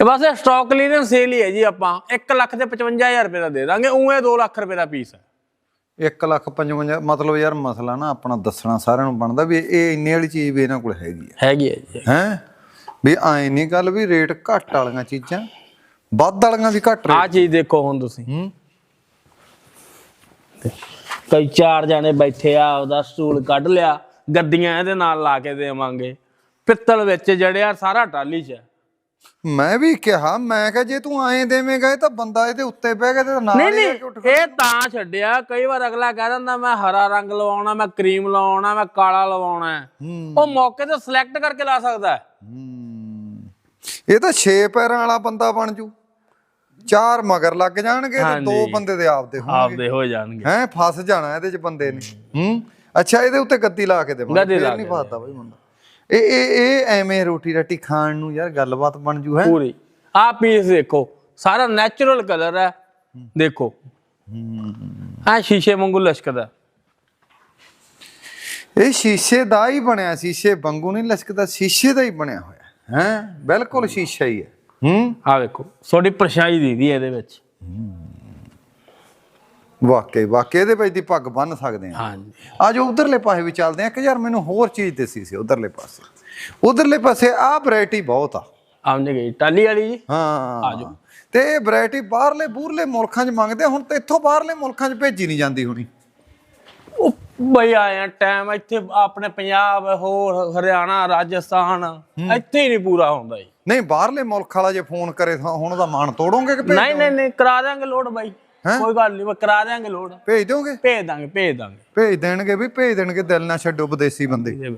[SPEAKER 2] ਇਹ ਬਸ ਸਟਾਕ ਕਲੀਅਰੈਂਸ ਸੇਲ ਹੀ ਹੈ ਜੀ ਆਪਾਂ। 1 ਲੱਖ ਤੇ 55000 ਰੁਪਏ ਦਾ ਦੇ ਦਾਂਗੇ ਉਵੇਂ 2 ਲੱਖ ਰੁਪਏ ਦਾ ਪੀਸ ਹੈ।
[SPEAKER 1] 1 ਲੱਖ 55 ਮਤਲਬ ਯਾਰ ਮਸਲਾ ਨਾ ਆਪਣਾ ਦੱਸਣਾ ਸਾਰਿਆਂ ਨੂੰ ਬਣਦਾ ਵੀ ਇਹ ਇੰਨੇ ਵਾਲੀ ਚੀਜ਼ ਵੀ ਇਹਨਾਂ ਕੋਲ ਹੈਗੀ ਆ।
[SPEAKER 2] ਹੈਗੀ ਹੈ ਜੀ।
[SPEAKER 1] ਹੈ? ਵੀ ਐ ਨਹੀਂ ਗੱਲ ਵੀ ਰੇਟ ਘੱਟ ਵਾਲੀਆਂ ਚੀਜ਼ਾਂ ਵੱਧ ਵਾਲੀਆਂ ਵੀ ਘੱਟ
[SPEAKER 2] ਆ ਚੀਜ਼ ਦੇਖੋ ਹੁਣ ਤੁਸੀਂ।
[SPEAKER 1] ਹੂੰ।
[SPEAKER 2] ਕਈ ਚਾਰ ਜਾਣੇ ਬੈਠੇ ਆ ਉਹਦਾ ਸਟੂਲ ਕੱਢ ਲਿਆ ਗੱਦੀਆਂ ਇਹਦੇ ਨਾਲ ਲਾ ਕੇ ਦੇਵਾਂਗੇ। ਪਿੱਤਲ ਵਿੱਚ ਜੜਿਆ ਸਾਰਾ ਟਾਲੀ 'ਚ। ਹੈ।
[SPEAKER 1] ਮੈਂ ਵੀ ਕਿਹਾ ਮੈਂ ਕਿਹਾ ਜੇ ਤੂੰ ਐਂ ਦੇਵੇਂਗਾ ਇਹ ਤਾਂ ਬੰਦਾ ਇਹਦੇ ਉੱਤੇ ਬਹਿ ਗਿਆ ਤੇ ਨਾਲ
[SPEAKER 2] ਨਹੀਂ
[SPEAKER 1] ਹੀ ਆ ਕੇ ਉੱਠ
[SPEAKER 2] ਨਹੀਂ ਇਹ ਤਾਂ ਛੱਡਿਆ ਕਈ ਵਾਰ ਅਗਲਾ ਕਹਿ ਦਿੰਦਾ ਮੈਂ ਹਰਾ ਰੰਗ ਲਵਾਉਣਾ ਮੈਂ ਕਰੀਮ ਲਵਾਉਣਾ ਮੈਂ ਕਾਲਾ ਲਵਾਉਣਾ ਹੈ।
[SPEAKER 1] ਹੂੰ।
[SPEAKER 2] ਉਹ ਮੌਕੇ ਤੇ ਸਿਲੈਕਟ ਕਰਕੇ ਲਾ ਸਕਦਾ ਹੈ।
[SPEAKER 1] ਹੂੰ। ਇਹ ਤਾਂ 6 ਪੈਰਾਂ ਵਾਲਾ ਬੰਦਾ ਬਣ ਜੂ ਚਾਰ ਮਗਰ ਲੱਗ ਜਾਣਗੇ ਤੇ ਦੋ
[SPEAKER 2] ਹਾਂਜੀ।
[SPEAKER 1] ਬੰਦੇ ਦੇ ਆਪਦੇ ਹੋਣਗੇ
[SPEAKER 2] ਆਪਦੇ ਹੋ ਜਾਣਗੇ
[SPEAKER 1] ਹੈ ਫਸ ਜਾਣਾ ਇਹਦੇ ਚ ਬੰਦੇ ਨੇ ਹੂੰ ਅੱਛਾ ਇਹਦੇ ਉੱਤੇ ਗੱਦੀ ਲਾ ਕੇ ਦੇਵਾਂਗੇ
[SPEAKER 2] ਗੱਦੀ
[SPEAKER 1] ਫੇਰ ਨਹੀਂ
[SPEAKER 2] ਕੇ
[SPEAKER 1] ਫਸਦਾ ਬਈ ਬੰਦਾ ਇਹ ਇਹ ਇਹ ਐਵੇਂ ਰੋਟੀ ਰੱਟੀ ਖਾਣ ਨੂੰ ਯਾਰ ਗੱਲਬਾਤ ਬਣ ਜੂ ਹੈ।
[SPEAKER 2] ਪੂਰੀ। ਆ ਪੀਸ ਦੇਖੋ ਸਾਰਾ ਨੈਚੁਰਲ ਕਲਰ ਹੈ। ਦੇਖੋ। ਆ ਸ਼ੀਸ਼ੇ ਵਾਂਗੂ ਲਸ਼ਕਦਾ
[SPEAKER 1] ਇਹ ਸ਼ੀਸ਼ੇ ਦਾ ਹੀ ਬਣਿਆ ਸ਼ੀਸ਼ੇ ਵਾਂਗੂ ਨਹੀਂ ਲਸਕਦਾ ਸ਼ੀਸ਼ੇ ਦਾ ਹੀ ਬਣਿਆ ਹੋਇਆ ਹੈ ਬਿਲਕੁਲ ਸ਼ੀਸ਼ਾ ਹੀ ਹੈ। ਹੂੰ।
[SPEAKER 2] ਆ ਵੇਖੋ ਥੋੜੀ ਪਰਛਾਈ ਦੀਦੀ ਇਹਦੇ ਵਿੱਚ।
[SPEAKER 1] ਵਾਕਈ ਵਾਕਈ ਇਹਦੇ ਵਿੱਚ ਦੀ ਪੱਗ ਬੰਨ ਸਕਦੇ ਆ
[SPEAKER 2] ਹਾਂਜੀ।
[SPEAKER 1] ਅੱਜ ਉਧਰਲੇ ਪਾਸੇ ਵੀ ਚੱਲਦੇ ਆ ਕਿ ਯਾਰ ਮੈਨੂੰ ਹੋਰ ਚੀਜ਼ ਦਿਸੀ ਸੀ ਉਧਰਲੇ ਪਾਸੇ। ਉਧਰਲੇ ਪਾਸੇ ਆ ਵੈਰਾਈਟੀ ਬਹੁਤ ਆ।
[SPEAKER 2] ਆਉਂਦੇ ਗਈ। ਟਾਲੀ ਵਾਲੀ ਜੀ?
[SPEAKER 1] ਹਾਂ। ਤੇ ਇਹ ਵੈਰਾਈਟੀ ਬਾਹਰਲੇ ਬੂਰਲੇ ਮੁਲਕਾਂ 'ਚ ਮੰਗਦੇ ਹੁਣ ਤੇ ਇੱਥੋਂ ਬਾਹਰਲੇ ਮੁਲਕਾਂ 'ਚ ਭੇਜੀ ਨਹੀਂ ਜਾਂਦੀ ਹੁਣੀ।
[SPEAKER 2] ਉਹ ਬਈ ਆਇਆ ਟਾਈਮ ਇੱਥੇ ਆਪਣੇ ਪੰਜਾਬ ਹੋਰ ਹਰਿਆਣਾ ਰਾਜਸਥਾਨ ਇੱਥੇ ਹੀ ਨਹੀਂ ਪੂਰਾ ਹੁੰਦਾ ਜੀ।
[SPEAKER 1] ਨਹੀਂ ਬਾਹਰਲੇ ਮੁਲਕ ਵਾਲਾ ਜੇ ਫੋਨ ਕਰੇ ਤਾਂ ਹੁਣ ਉਹਦਾ ਮਾਨ ਤੋੜੋਗੇ ਕਿ
[SPEAKER 2] ਨਹੀਂ ਨਹੀਂ ਨਹੀਂ ਕਰਾ ਦਿਆਂਗੇ ਲੋਡ ਬਾਈ।
[SPEAKER 1] ਹੈਂ?
[SPEAKER 2] ਕੋਈ ਗੱਲ ਨਹੀਂ ਕਰਾ ਦਿਆਂਗੇ ਲੋਡ
[SPEAKER 1] ਭੇਜ ਦੋਗੇ
[SPEAKER 2] ਭੇਜ ਦਾਂਗੇ ਭੇਜ ਦਾਂਗੇ।
[SPEAKER 1] ਭੇਜ ਦੇਣਗੇ ਵੀ ਭੇਜ ਦੇਣਗੇ ਦਿਲ ਨਾ ਛੱਡੋ ਵਿਦੇਸੀ ਬੰਦੇ।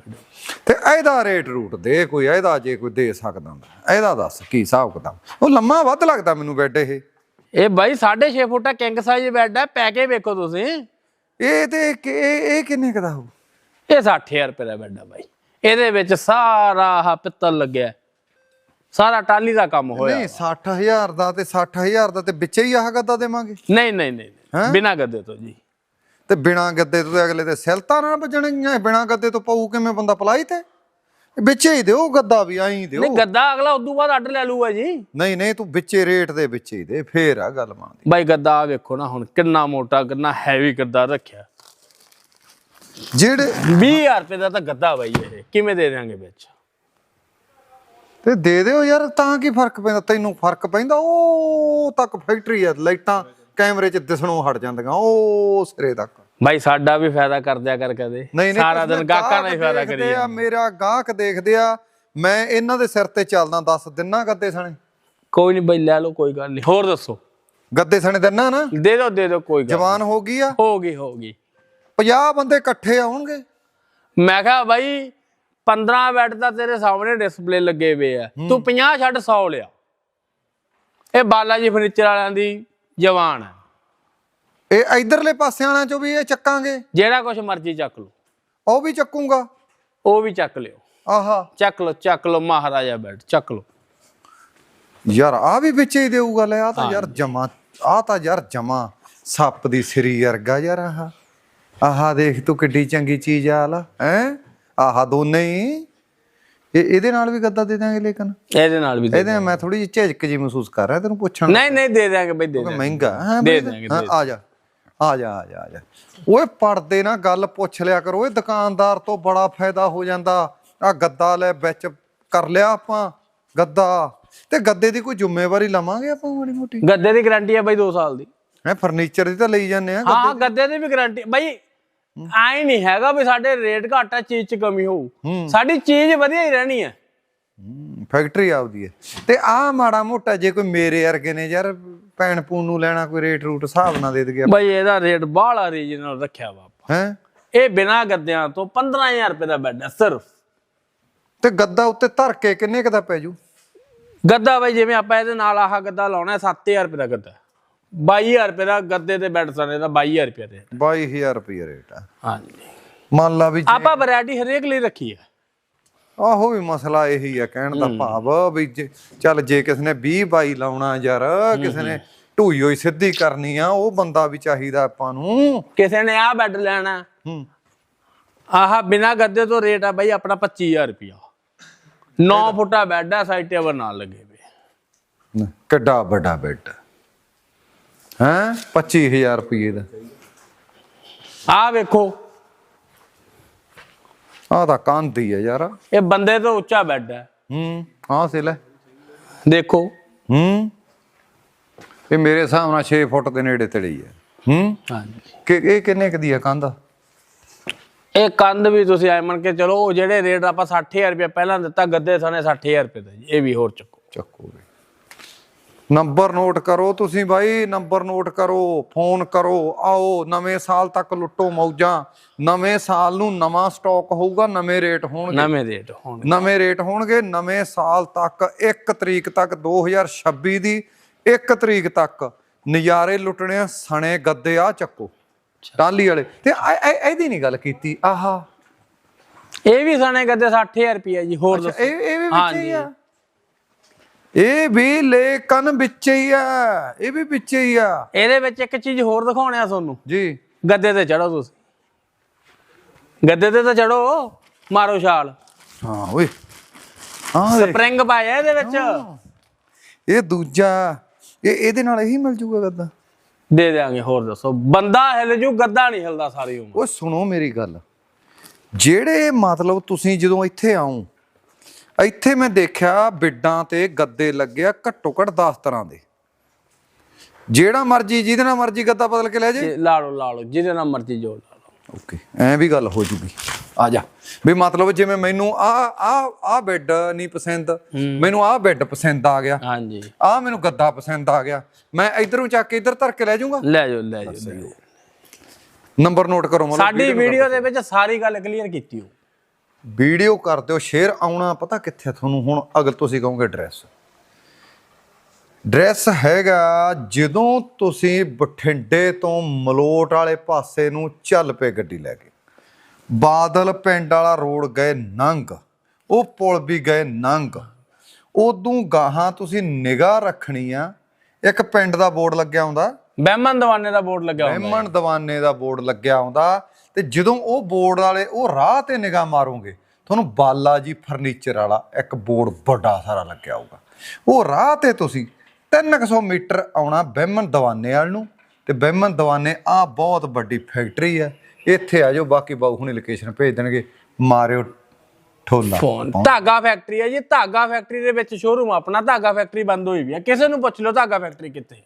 [SPEAKER 1] ਤੇ ਇਹਦਾ ਰੇਟ ਰੂਟ ਦੇ ਕੋਈ ਇਹਦਾ ਜੇ ਕੋਈ ਦੇ ਸਕਦਾ ਹੁੰਦਾ ਇਹਦਾ ਦੱਸ ਕੀ ਹਿਸਾਬ ਕਿਤਾਬ। ਉਹ ਲੰਮਾ ਵੱਧ ਲੱਗਦਾ ਮੈਨੂੰ ਬੈੱਡ ਇਹ।
[SPEAKER 2] ਇਹ ਬਾਈ 6.5 ਫੁੱਟਾ ਕਿੰਗ ਸਾਈਜ਼ ਬੈੱਡ ਹੈ ਪੈ ਕੇ ਵੇਖੋ ਤੁਸੀਂ।
[SPEAKER 1] ਇਹ ਤੇ ਕਿ- ਇਹ ਇਹ ਕਿੰਨੇ ਕਦਾ ਹੋਊ?
[SPEAKER 2] ਇਹ 60000 ਰੁਪਏ ਦਾ ਬੈੱਡ ਹੈ ਬਾਈ। ਇਹਦੇ ਵਿੱਚ ਸਾਰਾ ਆਹ ਪਿੱਤਲ ਲੱਗਿਆ। ਹੈ। ਸਾਰਾ ਟਾਲੀ ਦਾ ਕੰਮ ਹੋਇਆ
[SPEAKER 1] ਨਹੀਂ 60000 ਦਾ ਤੇ 60000 ਦਾ ਤੇ ਵਿੱਚੇ ਹੀ ਆਹ ਗੱਦਾ ਦੇਵਾਂਗੇ।
[SPEAKER 2] ਨਹੀਂ ਨਹੀਂ ਨਹੀਂ। ਬਿਨਾਂ ਗੱਦੇ ਤੋਂ ਜੀ।
[SPEAKER 1] ਤੇ ਬਿਨਾ ਗੱਦੇ ਤੋਂ ਤੇ ਅਗਲੇ ਦੇ ਸਿਲਤਾ ਨਾ ਵੱਜਣਗੀਆਂ ਬਿਨਾ ਗੱਦੇ ਤੋਂ ਪਊ ਕਿਵੇਂ ਬੰਦਾ ਪਲਾਈ ਤੇ? ਵਿੱਚੇ ਹੀ ਦਿਓ ਗੱਦਾ ਵੀ ਆਈ ਦਿਓ।
[SPEAKER 2] ਨਹੀਂ ਗੱਦਾ ਅਗਲਾ ਉਦੋਂ ਬਾਅਦ ਆਰਡਰ ਲੈ ਲੂਗਾ ਜੀ।
[SPEAKER 1] ਨਹੀਂ ਨਹੀਂ ਤੂੰ ਵਿੱਚੇ ਰੇਟ ਦੇ ਵਿੱਚੇ ਹੀ ਦੇ ਫੇਰ ਆ ਗੱਲ ਬਣਦੀ।
[SPEAKER 2] ਬਾਈ ਗੱਦਾ ਵੇਖੋ ਨਾ ਹੁਣ ਕਿੰਨਾ ਮੋਟਾ ਕਿੰਨਾ ਹੈਵੀ ਗੱਦਾ ਰੱਖਿਆ।
[SPEAKER 1] ਜਿਹੜੇ
[SPEAKER 2] 20000 ਰੁਪਏ ਦਾ ਤਾਂ ਗੱਦਾ ਬਾਈ ਇਹ ਕਿਵੇਂ ਦੇ ਦਿਆਂਗੇ ਵਿੱਚ?
[SPEAKER 1] ਤੇ ਦੇ ਦਿਓ ਯਾਰ ਤਾਂ ਕੀ ਫ਼ਰਕ ਪੈਂਦਾ? ਤੈਨੂੰ ਫ਼ਰਕ ਪੈਂਦਾ? ਉਹ ਤੱਕ ਫੈਕਟਰੀ ਆ ਲਾਈਟਾਂ ਕੈਮਰੇ 'ਚ ਦਿਸਣੋਂ ਹਟ ਜਾਂਦੀਆਂ ਉਹ ਸਿਰੇ ਤੱਕ।
[SPEAKER 2] ਬਾਈ ਸਾਡਾ ਵੀ ਫਾਇਦਾ ਕਰ ਦਿਆ ਕਰ ਕਦੇ ਸਾਰਾ ਦਿਨ ਗਾਹਕਾਂ ਦਾ ਹੀ ਫਾਇਦਾ ਕਰੀ
[SPEAKER 1] ਆ ਮੇਰਾ ਗਾਹਕ ਦੇਖਦੇ ਆ ਮੈਂ ਇਹਨਾਂ ਦੇ ਸਿਰ ਤੇ ਚੱਲਦਾ ਦੱਸ ਦਿਨਾ ਗੱਦੇ ਸਣੇ।
[SPEAKER 2] ਕੋਈ ਨਹੀਂ ਬਾਈ ਲੈ ਲਓ ਕੋਈ ਗੱਲ ਨਹੀਂ ਹੋਰ ਦੱਸੋ?
[SPEAKER 1] ਗੱਦੇ ਸਣੇ ਦਿਨਾ ਨਾ।
[SPEAKER 2] ਦੇ ਦਿਓ ਦੇ ਦਿਓ ਕੋਈ ਗੱਲ
[SPEAKER 1] ਜਵਾਨ ਹੋ ਗਈ ਆ।
[SPEAKER 2] ਹੋ ਗਈ ਹੋ ਗਈ।
[SPEAKER 1] 50 ਬੰਦੇ ਇਕੱਠੇ ਆਉਣਗੇ।
[SPEAKER 2] ਮੈਂ ਕਿਹਾ ਬਾਈ 15 ਬੈੱਡ ਤਾਂ ਤੇਰੇ ਸਾਹਮਣੇ ਡਿਸਪਲੇ ਲੱਗੇ ਹੋਏ ਆ। ਤੂੰ 50 ਛੱਡ 100 ਲਿਆ। ਇਹ ਬਾਲਾ ਜੀ ਫਰਨੀਚਰ ਵਾਲਿਆਂ ਦੀ ਜਵਾਨ ਹੈ
[SPEAKER 1] ਇਹ ਇਧਰਲੇ ਪਾਸੇ ਵਾਲਿਆਂ ਚੋਂ ਵੀ ਇਹ ਚੱਕਾਂਗੇ?
[SPEAKER 2] ਜਿਹੜਾ ਕੁਝ ਮਰਜ਼ੀ ਚੱਕ ਲਓ।
[SPEAKER 1] ਉਹ ਵੀ ਚੱਕੂਗਾ?
[SPEAKER 2] ਉਹ ਵੀ ਚੱਕ ਲਿਓ।
[SPEAKER 1] ਆਹਾ।
[SPEAKER 2] ਚੱਕ ਲਓ ਚੱਕ ਲਓ ਮਹਾਰਾਜਾ ਬੈੱਡ ਚੱਕ ਲਓ।
[SPEAKER 1] ਯਾਰ ਆ ਵੀ ਵਿੱਚੇ ਹੀ ਦੇਊਗਾ ਲੈ ਆ ਤਾਂ ਯਾਰ ਜਮਾ ਆ ਤਾਂ ਯਾਰ ਜਮਾ ਸੱਪ ਦੀ ਸਰੀ ਵਰਗਾ ਯਾਰ ਆਹ। ਆਹਾ ਦੇਖ ਤੂੰ ਕਿੱਡੀ ਚੰਗੀ ਚੀਜ਼ ਆ ਲਾ ਹੈ? ਆਹਾ ਦੋਨੇ ਹੀ। ਇਹ ਇਹਦੇ ਨਾਲ ਵੀ ਗੱਦਾ ਦੇ ਦਾਂਗੇ ਲੇਕਿਨ।
[SPEAKER 2] ਇਹਦੇ ਨਾਲ ਵੀ ਦੇ
[SPEAKER 1] ਇਹਦੇ ਨਾਲ ਮੈਂ ਥੋੜੀ ਜਿਹੀ ਝਿਜਕ ਜੀ ਮਹਿਸੂਸ ਕਰ ਰਿਹਾ ਤੈਨੂੰ ਪੁੱਛਣ
[SPEAKER 2] ਨਹੀਂ ਨਹੀਂ ਦੇ ਦਿਆਂਗੇ ਬਈ ਦੇ
[SPEAKER 1] ਕਿ
[SPEAKER 2] ਦਿਆਂਗੇ।
[SPEAKER 1] ਮਹਿੰਗਾ ਹੈ
[SPEAKER 2] ਦੇ
[SPEAKER 1] ਬਈ?
[SPEAKER 2] ਦਿਆਂਗੇ,
[SPEAKER 1] ਹਾਂ,
[SPEAKER 2] ਦੇ
[SPEAKER 1] ਆ ਜਾ ਆ ਜਾ ਆ ਜਾ ਆ ਜਾ। ਓਏ ਪੜਦੇ ਨਾ ਗੱਲ ਪੁੱਛ ਲਿਆ ਕਰੋ। ਓਏ ਦੁਕਾਨਦਾਰ ਤੋਂ ਬੜਾ ਫਾਇਦਾ ਹੋ ਜਾਂਦਾ। ਆ ਗੱਦਾ ਲੈ ਵਿੱਚ ਕਰ ਲਿਆ ਆਪਾਂ ਗੱਦਾ। ਤੇ ਗੱਦੇ ਦੀ ਕੋਈ ਜ਼ਿੰਮੇਵਾਰੀ ਲਵਾਂਗੇ ਆਪਾਂ ਮਾੜੀ ਮੋਟੀ?
[SPEAKER 2] ਗੱਦੇ ਦੀ ਗਾਰੰਟੀ ਹੈ ਬਈ 2 ਸਾਲ ਦੀ।
[SPEAKER 1] ਹੈ ਫਰਨੀਚਰ ਦੀ ਤਾਂ ਲਈ ਜਾਂਦੇ ਆ
[SPEAKER 2] ਹਾਂ ਗੱਦੇ ਦੀ ਵੀ ਗਾਰੰਟੀ। ਬਈ ਆਈ ਨਹੀਂ ਹੈਗਾ ਵੀ ਸਾਡੇ ਰੇਟ ਘੱਟ ਆ ਚੀਜ਼ 'ਚ ਕਮੀ ਹੋਊ। ਸਾਡੀ ਚੀਜ਼ ਵਧੀਆ ਹੀ ਰਹਿਣੀ ਹੈ
[SPEAKER 1] ਫੈਕਟਰੀ ਆਪਦੀ ਹੈ ਤੇ ਆ ਮਾੜਾ ਮੋਟਾ ਜੇ ਕੋਈ ਮੇਰੇ ਵਰਗੇ ਨੇ ਯਾਰ ਭੈਣ ਪੂਣ ਨੂੰ ਲੈਣਾ ਕੋਈ ਰੇਟ ਰੂਟ ਹਿਸਾਬ ਨਾਲ ਦੇ ਦਗੇ
[SPEAKER 2] ਬਈ ਇਹਦਾ ਰੇਟ ਬਾਹਲਾ ਰੀਜਨਲ ਰੱਖਿਆ ਵਾ ਆਪਾਂ।
[SPEAKER 1] ਹੈ?
[SPEAKER 2] ਇਹ ਬਿਨਾ ਗੱਦਿਆਂ ਤੋਂ 15000 ਰੁਪਏ ਦਾ ਬੈੱਡ ਹੈ ਸਿਰਫ।
[SPEAKER 1] ਤੇ ਗੱਦਾ ਉੱਤੇ ਧਰ ਕੇ ਕਿੰਨੇ ਕੁ ਦਾ ਪੈ ਜੂ?
[SPEAKER 2] ਗੱਦਾ ਬਈ ਜਿਵੇਂ ਆਪਾਂ ਇਹਦੇ ਨਾਲ ਆਹ ਗੱਦਾ ਲਾਉਣਾ ਹੈ, 7000 ਰੁਪਏ ਦਾ ਗੱਦਾ। 22000 ਰੁਪਏ ਦਾ ਗੱਦੇ ਤੇ ਬੈੱਡ ਸਣੇ ਦਾ 22000 ਰੁਪਏ ਦੇ।
[SPEAKER 1] 22000 ਰੁਪਏ ਰੇਟ ਆ।
[SPEAKER 2] ਹਾਂਜੀ।
[SPEAKER 1] ਮੰਨ ਲਾ ਵੀ ਜੇ-
[SPEAKER 2] ਆਪਾਂ ਵੈਰਾਈਟੀ ਹਰੇਕ ਲਈ ਰੱਖੀ ਹੈ
[SPEAKER 1] ਆਹੋ ਵੀ ਮਸਲਾ ਇਹੀ ਆ ਕਹਿਣ ਦਾ ਭਾਵ ਵੀ ਜੇ- ਚੱਲ ਜੇ ਕਿਸ ਨੇ 20 22 ਲਾਉਣਾ ਯਾਰ ਕਿਸੇ ਨੇ ਢੂਈ ਹੋਈ ਸਿੱਧੀ ਕਰਨੀ ਆ ਉਹ ਬੰਦਾ ਵੀ ਚਾਹੀਦਾ ਆਪਾਂ ਨੂੰ।
[SPEAKER 2] ਕਿਸੇ ਨੇ ਆਹ ਬੈੱਡ ਲੈਣਾ।
[SPEAKER 1] ਹੂੰ।
[SPEAKER 2] ਆਹ ਬਿਨਾ ਗੱਦੇ ਤੋਂ ਰੇਟ ਆ ਬਾਈ ਆਪਣਾ 25000 ਰੁਪਿਆ 9 ਫੁੱਟਾ ਬੈੱਡ ਆ ਸਾਈਡ ਟੇਬਲ ਨਾਲ ਲੱਗੇ ਵੇ
[SPEAKER 1] ਕਿੱਡਾ ਵੱਡਾ ਬੈੱਡ ਹੈ? 25000 ਰੁਪਏ ਦਾ।
[SPEAKER 2] ਆਹ ਵੇਖੋ।
[SPEAKER 1] ਆਹ ਤਾਂ ਕੰਧ ਹੀ ਆ ਯਾਰ।
[SPEAKER 2] ਇਹ ਬੰਦੇ ਤੋਂ ਉੱਚਾ ਬੈੱਡ ਹੈ।
[SPEAKER 1] ਹੂੰ ਆਹ ਸੇ ਲੈ
[SPEAKER 2] ਦੇਖੋ।
[SPEAKER 1] ਹੂੰ ਇਹ ਮੇਰੇ ਹਿਸਾਬ ਨਾਲ 6 ਫੁੱਟ ਦੇ ਨੇੜੇ ਤੇੜੇ ਹੀ ਹੈ। ਹੂੰ
[SPEAKER 2] ਹਾਂਜੀ।
[SPEAKER 1] ਕਿ ਇਹ ਕਿੰਨੇ ਕੁ ਦੀ ਆ ਕੰਧ?
[SPEAKER 2] ਇਹ ਕੰਧ ਵੀ ਤੁਸੀਂ ਐ ਮੰਨ ਕੇ ਚਲੋ ਉਹ ਜਿਹੜੇ ਰੇਟ ਆਪਾਂ 60000 ਰੁਪਏ ਪਹਿਲਾਂ ਦਿੱਤਾ ਗੱਦੇ ਸਣੇ 60000 ਰੁਪਏ ਦਾ ਜੀ ਇਹ ਵੀ ਹੋਰ ਚੱਕੋ।
[SPEAKER 1] ਚੱਕੋ ਨੰਬਰ ਨੋਟ ਕਰੋ ਤੁਸੀਂ ਬਾਈ ਨੰਬਰ ਨੋਟ ਕਰੋ ਫੋਨ ਕਰੋ ਆਓ ਨਵੇਂ ਸਾਲ ਤੱਕ ਲੁੱਟੋ ਮੌਜਾਂ। ਨਵੇਂ ਸਾਲ ਨੂੰ ਨਵਾਂ ਸਟਾਕ ਹੋਊਗਾ ਨਵੇਂ ਰੇਟ ਹੋਣਗੇ।
[SPEAKER 2] ਨਵੇਂ ਰੇਟ ਹੁਣ
[SPEAKER 1] ਨਵੇਂ ਰੇਟ ਹੋਣਗੇ ਨਵੇਂ ਸਾਲ ਤੱਕ 1 ਤਰੀਕ ਤੱਕ 2026 ਦੀ 1 ਤਰੀਕ ਤੱਕ ਨਜ਼ਾਰੇ ਲੁੱਟਣੇ ਸਣੇ ਗੱਦੇ ਆ ਚੱਕੋ। ਟਾਲੀ ਵਾਲੇ। ਤੇ ਇਹ- ਇਹ- ਇਹਦੀ ਨਹੀਂ ਗੱਲ ਕੀਤੀ ਆਹਾ।
[SPEAKER 2] ਇਹ ਵੀ ਸਣੇ ਗੱਦੇ 60000 ਰੁਪਏ ਜੀ ਹੋਰ ਦੱਸੋ।
[SPEAKER 1] ਇਹ ਇਹ ਵੀ ਵਿੱਚ ਹੀ। ਆ। ਇਹ ਵੀ ਲੇਕਨ ਵਿੱਚ ਹੀ ਆ ਇਹ ਵੀ ਵਿੱਚ ਹੀ ਆ।
[SPEAKER 2] ਇਹਦੇ ਵਿੱਚ ਇੱਕ ਚੀਜ਼ ਹੋਰ ਦਿਖਾਉਣੇ ਆ ਤੁਹਾਨੂੰ।
[SPEAKER 1] ਜੀ।
[SPEAKER 2] ਗੱਦੇ ਤੇ ਚੜੋ ਤੁਸੀਂ। ਗੱਦੇ ਤੇ ਤਾਂ ਚੜੋ ਮਾਰੋ ਛਾਲ।
[SPEAKER 1] ਹਾਂ ਓਏ। ਹਾਂ ਦੇਖ,
[SPEAKER 2] ਸਪਰਿੰਗ ਪਾਇਆ ਇਹਦੇ ਵਿੱਚ।
[SPEAKER 1] ਇਹ ਦੂਜਾ ਇਹ ਇਹਦੇ ਨਾਲ ਇਹੀ ਮਿਲ ਜੂਗਾ ਗੱਦਾ?
[SPEAKER 2] ਦੇ ਦੇਾਂਗੇ ਹੋਰ ਦੱਸੋ। ਬੰਦਾ ਹਿਲ ਜੂ ਗੱਦਾ ਨਹੀਂ ਹਿਲਦਾ ਸਾਰੀ ਉਮਰ।
[SPEAKER 1] ਓਏ ਸੁਣੋ ਮੇਰੀ ਗੱਲ। ਜਿਹੜੇ ਮਤਲਬ ਤੁਸੀਂ ਜਦੋਂ ਇੱਥੇ ਆਉਂ ਇੱਥੇ ਮੈਂ ਦੇਖਿਆ ਬਿੱਡਾਂ ਤੇ ਗੱਦੇ ਲੱਗਿਆ ਘੱਟੋ ਘੱਟ 10 ਤਰ੍ਹਾਂ ਦੇ। ਜਿਹੜਾ ਮਰਜ਼ੀ ਜਿਹਦੇ ਨਾਲ ਮਰਜ਼ੀ ਗੱਦਾ ਬਦਲ ਕੇ ਲੈ ਜੇ।
[SPEAKER 2] ਲਾ ਲਓ ਲਾ ਲਓ ਜਿਹਦੇ ਨਾਲ ਮਰਜ਼ੀ ਜੋੜ ਲਾ ਲਓ।
[SPEAKER 1] ਓਕੇ ਐ ਵੀ ਗੱਲ ਹੋ ਜੂਗੀ। ਆ ਜਾ। ਵੀ ਮਤਲਬ ਜਿਵੇਂ ਮੈਨੂੰ ਆ ਆ ਆ ਬੈੱਡ ਨਹੀਂ ਪਸੰਦ ਮੈਨੂੰ ਆ ਬੈੱਡ ਪਸੰਦ ਆ ਗਿਆ।
[SPEAKER 2] ਹਾਂਜੀ।
[SPEAKER 1] ਆ ਮੈਨੂੰ ਗੱਦਾ ਪਸੰਦ ਆ ਗਿਆ। ਮੈਂ ਇਧਰੋਂ ਚੱਕ ਕੇ ਇਧਰ ਧਰ ਕੇ ਲੈ ਜਾਊਂਗਾ?
[SPEAKER 2] ਲੈ ਜਾਓ ਲੈ ਜਾਓ।
[SPEAKER 1] ਨੰਬਰ ਨੋਟ ਕਰੋ
[SPEAKER 2] ਸਾਡੀ ਵੀਡੀਓ ਦੇ ਵਿੱਚ ਸਾਰੀ ਗੱਲ ਕਲੀਅਰ ਕੀਤੀ ਹੋ।
[SPEAKER 1] ਵੀਡੀਓ ਕਰ ਦਿਓ ਸ਼ੇਅਰ ਆਉਣਾ ਪਤਾ ਕਿੱਥੇ ਤੁਹਾਨੂੰ? ਹੁਣ ਅਗਰ ਤੁਸੀਂ ਕਹੋਗੇ ਡਰੈਸ। ਡਰੈਸ ਹੈਗਾ ਜਦੋਂ ਤੁਸੀਂ ਬਠਿੰਡੇ ਤੋਂ ਮਲੋਟ ਵਾਲੇ ਪਾਸੇ ਨੂੰ ਚੱਲ ਪਏ ਗੱਡੀ ਲੈ ਕੇ। ਬਾਦਲ ਪਿੰਡ ਵਾਲਾ ਰੋਡ ਗਏ ਨੰਗ ਉਹ ਪੁਲ ਵੀ ਗਏ ਨੰਗ। ਉਦੋਂ ਗਾਹਾਂ ਤੁਸੀਂ ਨਿਗਾਹ ਰੱਖਣੀ ਆ ਇੱਕ ਪਿੰਡ ਦਾ ਬੋਰਡ ਲੱਗਿਆ ਹੁੰਦਾ।
[SPEAKER 2] ਬਹਿਮਨ ਦਵਾਨੇ ਦਾ ਬੋਰਡ ਲੱਗਾ ਹੁੰਦਾ
[SPEAKER 1] ਬ੍ਰਹਮਣ ਦੀਵਾਨੇ ਦਾ ਬੋਰਡ ਲੱਗਿਆ ਹੁੰਦਾ। ਤੇ ਜਦੋਂ ਉਹ ਬੋਰਡ ਵਾਲੇ ਉਹ ਰਾਹ ਤੇ ਨਿਗਾਹ ਮਾਰੋਗੇ, ਤੁਹਾਨੂੰ ਬਾਲਾ ਜੀ ਫਰਨੀਚਰ ਵਾਲਾ ਇੱਕ ਬੋਰਡ ਵੱਡਾ ਸਾਰਾ ਲੱਗਿਆ ਹੋਊਗਾ। ਉਹ ਰਾਹ ਤੇ ਤੁਸੀਂ 300 ਮੀਟਰ ਆਉਣਾ ਬਹਿਮਨ ਦੀਵਾਨੇ ਵਾਲ ਨੂੰ ਤੇ ਬਹਿਮਨ ਦੀਵਾਨੇ ਆ ਬਹੁਤ ਵੱਡੀ ਫੈਕਟਰੀ ਹੈ, ਇੱਥੇ ਆ ਜਾਓ, ਬਾਕੀ ਬਾਹੂ ਹੁਣੇ ਲੋਕੇਸ਼ਨ ਭੇਜ ਦੇਣਗੇ, ਮਾਰਿਓ ਠੋਲਾ।
[SPEAKER 2] ਫੋਨ। ਧਾਗਾ ਫੈਕਟਰੀ ਹੈ ਜੀ, ਧਾਗਾ ਫੈਕਟਰੀ ਦੇ ਵਿੱਚ ਸ਼ੋਰੂਮ ਆਪਣਾ ਧਾਗਾ ਫੈਕਟਰੀ ਬੰਦ ਹੋਈ ਵੀ ਹੈ। ਕਿਸੇ ਨੂੰ ਪੁੱਛ ਲਓ ਧਾਗਾ ਫੈਕਟਰੀ ਕਿੱਥੇ